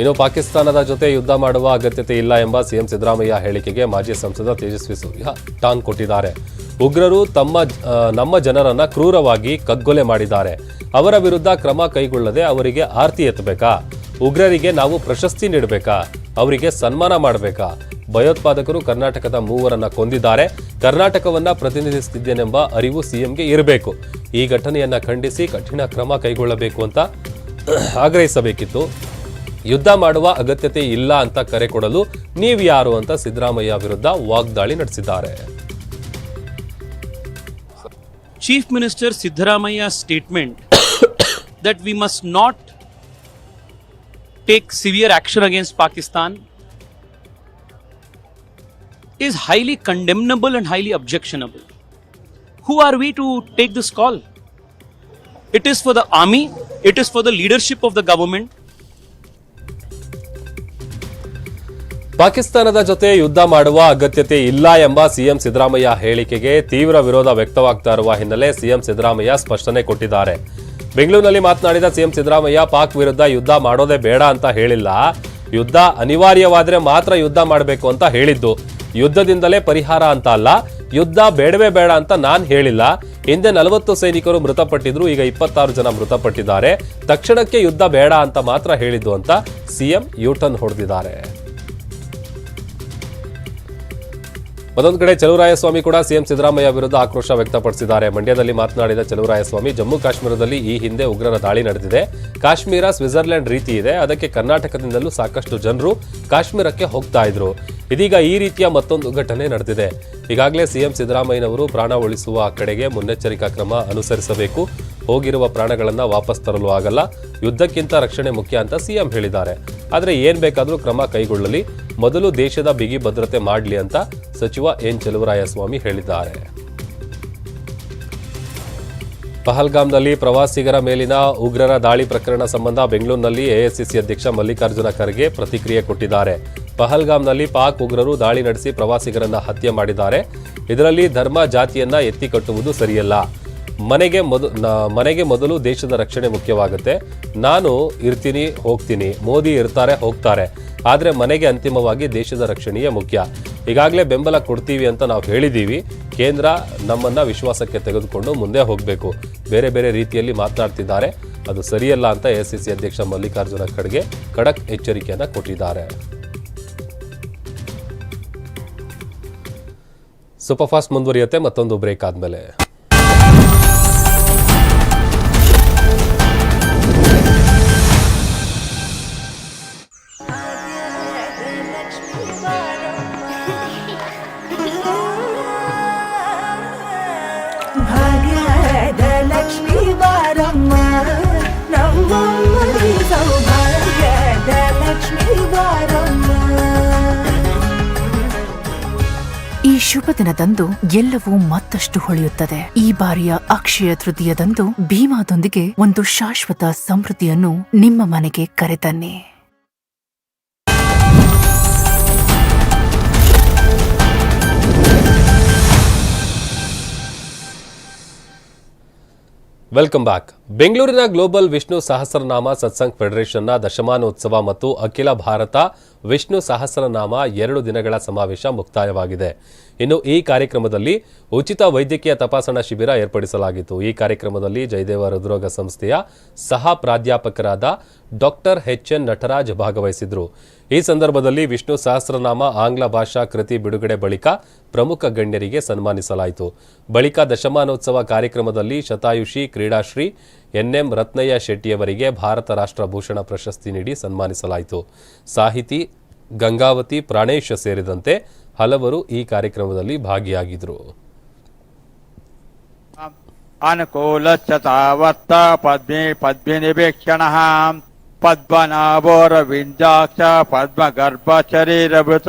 ಇನ್ನು ಪಾಕಿಸ್ತಾನದ ಜೊತೆ ಯುದ್ಧ ಮಾಡುವ ಅಗತ್ಯತೆ ಇಲ್ಲ ಎಂಬ ಸಿಎಂ ಸಿದ್ದರಾಮಯ್ಯ ಹೇಳಿಕೆಗೆ ಮಾಜಿ ಸಂಸದ ತೇಜಸ್ವಿ ಸೂರ್ಯ ಟಾಂಗ್ ಕೊಟ್ಟಿದ್ದಾರೆ. ಉಗ್ರರು ತಮ್ಮ ನಮ್ಮ ಜನರನ್ನ ಕ್ರೂರವಾಗಿ ಕಗ್ಗೊಲೆ ಮಾಡಿದ್ದಾರೆ. ಅವರ ವಿರುದ್ಧ ಕ್ರಮ ಕೈಗೊಳ್ಳದೆ ಅವರಿಗೆ ಆರ್ತಿ ಎತ್ತಬೇಕಾ? ಉಗ್ರರಿಗೆ ನಾವು ಪ್ರಶಸ್ತಿ ನೀಡಬೇಕಾ? ಅವರಿಗೆ ಸನ್ಮಾನ ಮಾಡಬೇಕಾ? ಭಯೋತ್ಪಾದಕರು ಕರ್ನಾಟಕದ ಮೂವರನ್ನ ಕೊಂದಿದ್ದಾರೆ. ಕರ್ನಾಟಕವನ್ನ ಪ್ರತಿನಿಧಿಸುತ್ತಿದ್ದೇನೆಂಬ ಅರಿವು ಸಿಎಂಗೆ ಇರಬೇಕು. ಈ ಘಟನೆಯನ್ನ ಖಂಡಿಸಿ ಕಠಿಣ ಕ್ರಮ ಕೈಗೊಳ್ಳಬೇಕು ಅಂತ ಆಗ್ರಹಿಸಬೇಕಿತ್ತು. ಯುದ್ಧ ಮಾಡುವ ಅಗತ್ಯತೆ ಇಲ್ಲ ಅಂತ ಕರೆ ಕೊಡಲು ನೀವು ಯಾರು ಅಂತ ಸಿದ್ದರಾಮಯ್ಯ ವಿರುದ್ಧ ವಾಗ್ದಾಳಿ ನಡೆಸಿದ್ದಾರೆ. Chief minister Siddaramaiah statement that we must not take severe action against Pakistan is highly condemnable and highly objectionable. Who are we to take this call? It is for the army, it is for the leadership of the government ಪಾಕಿಸ್ತಾನದ ಜೊತೆ ಯುದ್ಧ ಮಾಡುವ ಅಗತ್ಯತೆ ಇಲ್ಲ ಎಂಬ CM Siddaramaiah ಹೇಳಿಕೆಗೆ ತೀವ್ರ ವಿರೋಧ ವ್ಯಕ್ತವಾಗ್ತಾ ಇರುವ ಹಿನ್ನೆಲೆ ಸಿಎಂ ಸಿದ್ದರಾಮಯ್ಯ ಸ್ಪಷ್ಟನೆ ಕೊಟ್ಟಿದ್ದಾರೆ ಬೆಂಗಳೂರಿನಲ್ಲಿ ಮಾತನಾಡಿದ ಸಿಎಂ ಸಿದ್ದರಾಮಯ್ಯ, ಪಾಕ್ ವಿರುದ್ಧ ಯುದ್ಧ ಮಾಡೋದೇ ಬೇಡ ಅಂತ ಹೇಳಿಲ್ಲ. ಯುದ್ಧ ಅನಿವಾರ್ಯವಾದರೆ ಮಾತ್ರ ಯುದ್ಧ ಮಾಡಬೇಕು ಅಂತ ಹೇಳಿದ್ದು. ಯುದ್ಧದಿಂದಲೇ ಪರಿಹಾರ ಅಂತ ಅಲ್ಲ, ಯುದ್ಧ ಬೇಡವೇ ಬೇಡ ಅಂತ ನಾನು ಹೇಳಿಲ್ಲ. ಹಿಂದೆ ನಲವತ್ತು ಸೈನಿಕರು ಮೃತಪಟ್ಟಿದ್ರು, ಈಗ ಇಪ್ಪತ್ತಾರು ಜನ ಮೃತಪಟ್ಟಿದ್ದಾರೆ. ತಕ್ಷಣಕ್ಕೆ ಯುದ್ಧ ಬೇಡ ಅಂತ ಮಾತ್ರ ಹೇಳಿದ್ದು ಅಂತ ಸಿಎಂ ಯೂಟರ್ನ್ ಹೊಡೆದಿದ್ದಾರೆ. ಮತ್ತೊಂದು ಕಡೆ ಚಲುವರಾಯಸ್ವಾಮಿ ಕೂಡ ಸಿಎಂ ಸಿದ್ದರಾಮಯ್ಯ ವಿರುದ್ಧ ಆಕ್ರೋಶ ವ್ಯಕ್ತಪಡಿಸಿದ್ದಾರೆ. ಮಂಡ್ಯದಲ್ಲಿ ಮಾತನಾಡಿದ ಚಲುವರಾಯಸ್ವಾಮಿ, ಜಮ್ಮು ಕಾಶ್ಮೀರದಲ್ಲಿ ಈ ಹಿಂದೆ ಉಗ್ರರ ದಾಳಿ ನಡೆದಿದೆ. ಕಾಶ್ಮೀರ, ಸ್ವಿಟ್ಜರ್ಲೆಂಡ್ ರೀತಿ ಇದೆ. ಅದಕ್ಕೆ ಕರ್ನಾಟಕದಿಂದಲೂ ಸಾಕಷ್ಟು ಜನರು ಕಾಶ್ಮೀರಕ್ಕೆ ಹೋಗ್ತಾ ಇದ್ರು. ಇದೀಗ ಈ ರೀತಿಯ ಮತ್ತೊಂದು ಘಟನೆ ನಡೆದಿದೆ. ಈಗಾಗಲೇ ಸಿಎಂ ಸಿದ್ದರಾಮಯ್ಯನವರು ಪ್ರಾಣ ಉಳಿಸುವ ಕಡೆಗೆ ಮುನ್ನೆಚ್ಚರಿಕಾ ಕ್ರಮ ಅನುಸರಿಸಬೇಕು. ಹೋಗಿರುವ ಪ್ರಾಣಗಳನ್ನು ವಾಪಸ್ ತರಲು ಆಗಲ್ಲ. ಯುದ್ಧಕ್ಕಿಂತ ರಕ್ಷಣೆ ಮುಖ್ಯ ಅಂತ ಸಿಎಂ ಹೇಳಿದ್ದಾರೆ. ಆದರೆ ಏನ್ ಬೇಕಾದರೂ ಕ್ರಮ ಕೈಗೊಳ್ಳಲಿ. ಮೊದಲು ದೇಶದ ಬಿಗಿ ಭದ್ರತೆ ಮಾಡಲಿ ಅಂತ ಸಚಿವ ಎನ್ ಚಲುವರಾಯಸ್ವಾಮಿ ಹೇಳಿದ್ದಾರೆ. ಪಹಲ್ಗಾಮ್ನಲ್ಲಿ ಪ್ರವಾಸಿಗರ ಮೇಲಿನ ಉಗ್ರರ ದಾಳಿ ಪ್ರಕರಣ ಸಂಬಂಧ ಬೆಂಗಳೂರಿನಲ್ಲಿ ಎಐಸಿಸಿ ಅಧ್ಯಕ್ಷ ಮಲ್ಲಿಕಾರ್ಜುನ ಖರ್ಗೆ ಪ್ರತಿಕ್ರಿಯೆ ಕೊಟ್ಟಿದ್ದಾರೆ. ಪಹಲ್ಗಾಮ್ನಲ್ಲಿ ಪಾಕ್ ಉಗ್ರರು ದಾಳಿ ನಡೆಸಿ ಪ್ರವಾಸಿಗರನ್ನ ಹತ್ಯೆ ಮಾಡಿದ್ದಾರೆ. ಇದರಲ್ಲಿ ಧರ್ಮ ಜಾತಿಯನ್ನ ಎತ್ತಿ ಕಟ್ಟುವುದು ಸರಿಯಲ್ಲ. ಮನೆಗೆ ಮೊದಲು ಮನೆಗೆ ಮೊದಲು ದೇಶದ ರಕ್ಷಣೆ ಮುಖ್ಯವಾಗುತ್ತೆ. ನಾನು ಇರ್ತೀನಿ, ಹೋಗ್ತೀನಿ. ಮೋದಿ ಇರ್ತಾರೆ, ಹೋಗ್ತಾರೆ. ಆದರೆ ಮನೆಗೆ ಅಂತಿಮವಾಗಿ ದೇಶದ ರಕ್ಷಣೆಯೇ ಮುಖ್ಯ. ಈಗಾಗಲೇ ಬೆಂಬಲ ಕೊಡ್ತೀವಿ ಅಂತ ನಾವು ಹೇಳಿದ್ದೀವಿ ಕೇಂದ್ರ ನಮ್ಮನ್ನು ವಿಶ್ವಾಸಕ್ಕೆ ತೆಗೆದುಕೊಂಡು ಮುಂದೆ ಹೋಗಬೇಕು. ಬೇರೆ ಬೇರೆ ರೀತಿಯಲ್ಲಿ ಮಾತನಾಡ್ತಿದ್ದಾರೆ. ಅದು ಸರಿಯಲ್ಲ ಅಂತ ಎಸಿಸಿ ಅಧ್ಯಕ್ಷ ಮಲ್ಲಿಕಾರ್ಜುನ ಖಡ್ಗೆ ಖಡಕ್ ಎಚ್ಚರಿಕೆಯನ್ನು ಕೊಟ್ಟಿದ್ದಾರೆ. ಸೂಪರ್ ಫಾಸ್ಟ್ ಮುಂದುವರಿಯುತ್ತೆ, ಮತ್ತೊಂದು ಬ್ರೇಕ್ ಆದಮೇಲೆ. ಶುಭ ದಿನದಂದು ಎಲ್ಲವೂ ಮತ್ತಷ್ಟು ಹೊಳೆಯುತ್ತದೆ. ಈ ಬಾರಿಯ ಅಕ್ಷಯ ತೃತೀಯದಂದು ಭೀಮಾದೊಂದಿಗೆ ಒಂದು ಶಾಶ್ವತ ಸಮೃದ್ಧಿಯನ್ನು ನಿಮ್ಮ ಮನೆಗೆ ಕರೆತನ್ನಿ. ವೆಲ್ಕಮ್ ಬ್ಯಾಕ್ ಬೆಂಗಳೂರಿನ ಗ್ಲೋಬಲ್ ವಿಷ್ಣು ಸಹಸ್ರನಾಮ ಸತ್ಸಂಗ್ ಫೆಡರೇಷನ್ನ ದಶಮಾನೋತ್ಸವ ಮತ್ತು ಅಖಿಲ ಭಾರತ ವಿಷ್ಣು ಸಹಸ್ರನಾಮ ಎರಡು ದಿನಗಳ ಸಮಾವೇಶ ಮುಕ್ತಾಯವಾಗಿದೆ. ಇನ್ನು ಈ ಕಾರ್ಯಕ್ರಮದಲ್ಲಿ ಉಚಿತ ವೈದ್ಯಕೀಯ ತಪಾಸಣಾ ಶಿಬಿರ ಏರ್ಪಡಿಸಲಾಗಿತ್ತು. ಈ ಕಾರ್ಯಕ್ರಮದಲ್ಲಿ ಜಯದೇವ ಹೃದ್ರೋಗ ಸಂಸ್ಥೆಯ ಸಹ ಪ್ರಾಧ್ಯಾಪಕರಾದ ಡಾಕ್ಟರ್ ಎಚ್ ಎನ್ ನಟರಾಜ್ ಭಾಗವಹಿಸಿದ್ರು. ಈ ಸಂದರ್ಭದಲ್ಲಿ ವಿಷ್ಣು ಸಹಸ್ರನಾಮ ಆಂಗ್ಲ ಭಾಷಾ ಕೃತಿ ಬಿಡುಗಡೆ ಬಳಿಕ ಪ್ರಮುಖ ಗಣ್ಯರಿಗೆ ಸನ್ಮಾನಿಸಲಾಯಿತು. ಬಳಿಕ ದಶಮಾನೋತ್ಸವ ಕಾರ್ಯಕ್ರಮದಲ್ಲಿ ಶತಾಯುಷಿ, ಕ್ರೀಡಾಶ್ರೀ ಎನ್ಎಂ ರತ್ನಯ್ಯ ಶೆಟ್ಟಿಯವರಿಗೆ ಭಾರತ ರಾಷ್ಟ್ರ ಭೂಷಣ ಪ್ರಶಸ್ತಿ ನೀಡಿ ಸನ್ಮಾನಿಸಲಾಯಿತು. ಸಾಹಿತಿ ಗಂಗಾವತಿ ಪ್ರಾಣೇಶ್ ಸೇರಿದಂತೆ ಹಲವರು ಈ ಕಾರ್ಯಕ್ರಮದಲ್ಲಿ ಭಾಗಿಯಾಗಿದ್ದರು. ಅನುಕೂಲ ತಾವತ್ತ ಪದ್ಮಿ ಗರ್ಭ ಚರೀರವತ ಪದ್ಮಗರ್ಭಶರೀರಭೃತ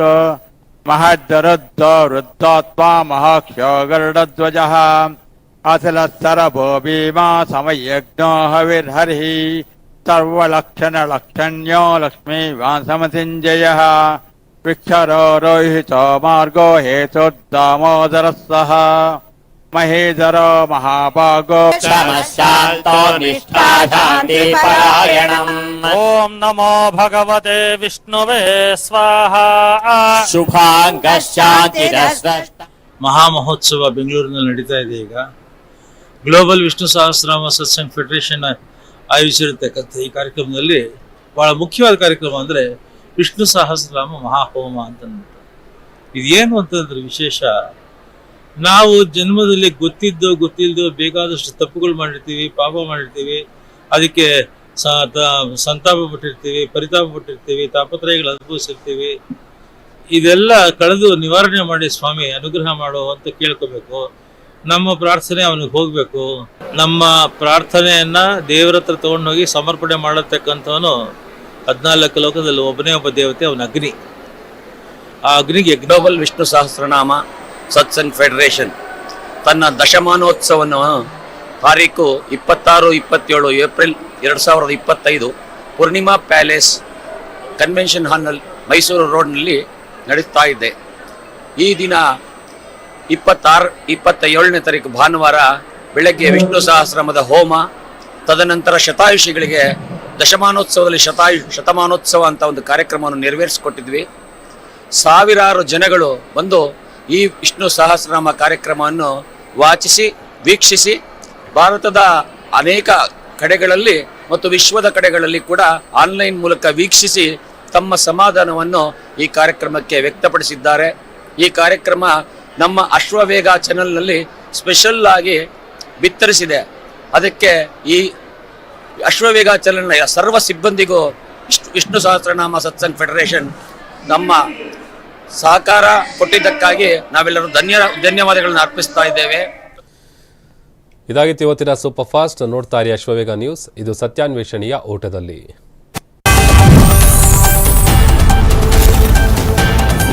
ಮಹದ್ದರುದ್ಧ ವೃದ್ಧಾತ್ಮ ಮಹಾಕ್ಷೋ ಗರುಡಧ್ವಜಃ ಅಸಲಸ್ತರಭೋ ಭೀಮಾ ಸಮಯಜ್ಞೋ ಹವಿರ್ಹರಿः ಸರ್ವಲಕ್ಷಣಲಕ್ಷಣ್ಯೋ ಲಕ್ಷ್ಮೀವಾನ್ ಸಮಸಿಂಜಯಃ ವೃಕ್ಷರೋ ರೋಹಿತೋ ಮಾರ್ಗೋ ಹೇತುರ್ದಾಮೋದರः ಸಹ ಮಹೇಧರೋ ಮಹಾಭಾಗೋ ಶಾಂತೋ ನಿಷ್ಠಾ ಶಾಂತಿ ಪರಾಯಣಂ ಓಂ ನಮೋ ಭಗವತೆ ವಿಷ್ಣುವೇ ಸ್ವಾಹ ಶುಭಾಂಗ ಶಾಂತಿರಸ್ತ ಮಹಾ ಮಹೋತ್ಸವ ಬೆಂಗಳೂರಿನಲ್ಲಿ ನಡೀತಾ ಇದೆ ಈಗ ಗ್ಲೋಬಲ್ ವಿಷ್ಣು ಸಹಸ್ರನಾಮ ಸತ್ಸಂಗ್ ಫೆಡರೇಷನ್ ಆಯೋಜಿಸಿರತಕ್ಕಂಥ ಈ ಕಾರ್ಯಕ್ರಮದಲ್ಲಿ ಬಹಳ ಮುಖ್ಯವಾದ ಕಾರ್ಯಕ್ರಮ ಅಂದರೆ ವಿಷ್ಣು ಸಹಸ್ರನಾಮ ಮಹಾಹೋಮ ಅಂತ ಇದೇನು ಅಂತಂದ್ರೆ ವಿಶೇಷ? ನಾವು ಜನ್ಮದಲ್ಲಿ ಗೊತ್ತಿದ್ದೋ ಗೊತ್ತಿಲ್ಲದೋ ಬೇಕಾದಷ್ಟು ತಪ್ಪುಗಳು ಮಾಡಿರ್ತೀವಿ, ಪಾಪ ಮಾಡಿರ್ತೀವಿ, ಅದಕ್ಕೆ ಸಂತಾಪ ಪಟ್ಟಿರ್ತೀವಿ, ಪರಿತಾಪ ಪಟ್ಟಿರ್ತೀವಿ, ತಾಪತ್ರಯಗಳು ಅನುಭವಿಸಿರ್ತೀವಿ. ಇದೆಲ್ಲ ಕಳೆದು ನಿವಾರಣೆ ಮಾಡಿ ಸ್ವಾಮಿ, ಅನುಗ್ರಹ ಮಾಡು ಅಂತ ಕೇಳ್ಕೋಬೇಕು. ನಮ್ಮ ಪ್ರಾರ್ಥನೆ ಅವನಿಗೆ ಹೋಗಬೇಕು. ನಮ್ಮ ಪ್ರಾರ್ಥನೆಯನ್ನ ದೇವರ ಹತ್ರ ತಗೊಂಡೋಗಿ ಸಮರ್ಪಣೆ ಮಾಡತಕ್ಕಂಥವನು ಹದಿನಾಲ್ಕು ಲೋಕದಲ್ಲಿ ಒಬ್ಬನೇ ಒಬ್ಬ ದೇವತೆ, ಅವನ ಅಗ್ನಿ. ಆ ಅಗ್ನಿಗೆ ಗ್ಲೋಬಲ್ ವಿಷ್ಣು ಸಹಸ್ರನಾಮ ಸತ್ಸಂಗ್ ಫೆಡರೇಷನ್ ತನ್ನ ದಶಮಾನೋತ್ಸವವನ್ನು ತಾರೀಕು ಇಪ್ಪತ್ತಾರು, ಇಪ್ಪತ್ತೇಳು, ಏಪ್ರಿಲ್ ಎರಡು ಸಾವಿರದ ಇಪ್ಪತ್ತೈದು ಪೂರ್ಣಿಮಾ ಪ್ಯಾಲೇಸ್ ಕನ್ವೆನ್ಷನ್ ಹಾಲ್ನಲ್ಲಿ ಮೈಸೂರು ರೋಡ್ನಲ್ಲಿ ನಡೀತಾ ಇದೆ. ಈ ದಿನ ಇಪ್ಪತ್ತಾರು ಇಪ್ಪತ್ತ ಏಳನೇ ತಾರೀಕು ಭಾನುವಾರ ಬೆಳಗ್ಗೆ ವಿಷ್ಣು ಸಹಸ್ರಮದ ಹೋಮ, ತದನಂತರ ಶತಾಯುಷಿಗಳಿಗೆ ದಶಮಾನೋತ್ಸವದಲ್ಲಿ ಶತಾಯು, ಶತಮಾನೋತ್ಸವ ಅಂತ ಒಂದು ಕಾರ್ಯಕ್ರಮವನ್ನು ನೆರವೇರಿಸಿಕೊಟ್ಟಿದ್ವಿ. ಸಾವಿರಾರು ಜನಗಳು ಬಂದು ಈ ವಿಷ್ಣು ಸಹಸ್ರನಾಮ ಕಾರ್ಯಕ್ರಮವನ್ನು ವಾಚಿಸಿ, ವೀಕ್ಷಿಸಿ, ಭಾರತದ ಅನೇಕ ಕಡೆಗಳಲ್ಲಿ ಮತ್ತು ವಿಶ್ವದ ಕಡೆಗಳಲ್ಲಿ ಕೂಡ ಆನ್ಲೈನ್ ಮೂಲಕ ವೀಕ್ಷಿಸಿ ತಮ್ಮ ಸಮಾಧಾನವನ್ನು ಈ ಕಾರ್ಯಕ್ರಮಕ್ಕೆ ವ್ಯಕ್ತಪಡಿಸಿದ್ದಾರೆ. ಈ ಕಾರ್ಯಕ್ರಮ ನಮ್ಮ ಅಶ್ವವೇಗ ಚಾನೆಲ್ನಲ್ಲಿ ಸ್ಪೆಷಲ್ ಆಗಿ ಬಿತ್ತರಿಸಿದೆ. ಅದಕ್ಕೆ ಈ ಅಶ್ವವೇಗ ಚಾನೆಲ್ನ ಸರ್ವ ಸಿಬ್ಬಂದಿಗೂ ವಿಷ್ಣು ವಿಷ್ಣು ಸಹಸ್ರನಾಮ ಸತ್ಸಂಗ್ ಫೆಡರೇಷನ್ ನಮ್ಮ ಸಹಕಾರ ಕೊಟ್ಟಿದ್ದಕ್ಕಾಗಿ ನಾವೆಲ್ಲರೂ ಧನ್ಯ, ಧನ್ಯವಾದಗಳನ್ನು ಅರ್ಪಿಸ್ತಾ ಇದ್ದೇವೆ. ಇದಾಗಿತ್ತು ಇವತ್ತಿನ ಸೂಪರ್ ಫಾಸ್ಟ್ ನೋಡ್ತಾ ಇರಿ ಅಶ್ವವೇಗ ನ್ಯೂಸ್ ಇದು ಸತ್ಯಾನ್ವೇಷಣೆಯ ಓಟದಲ್ಲಿ.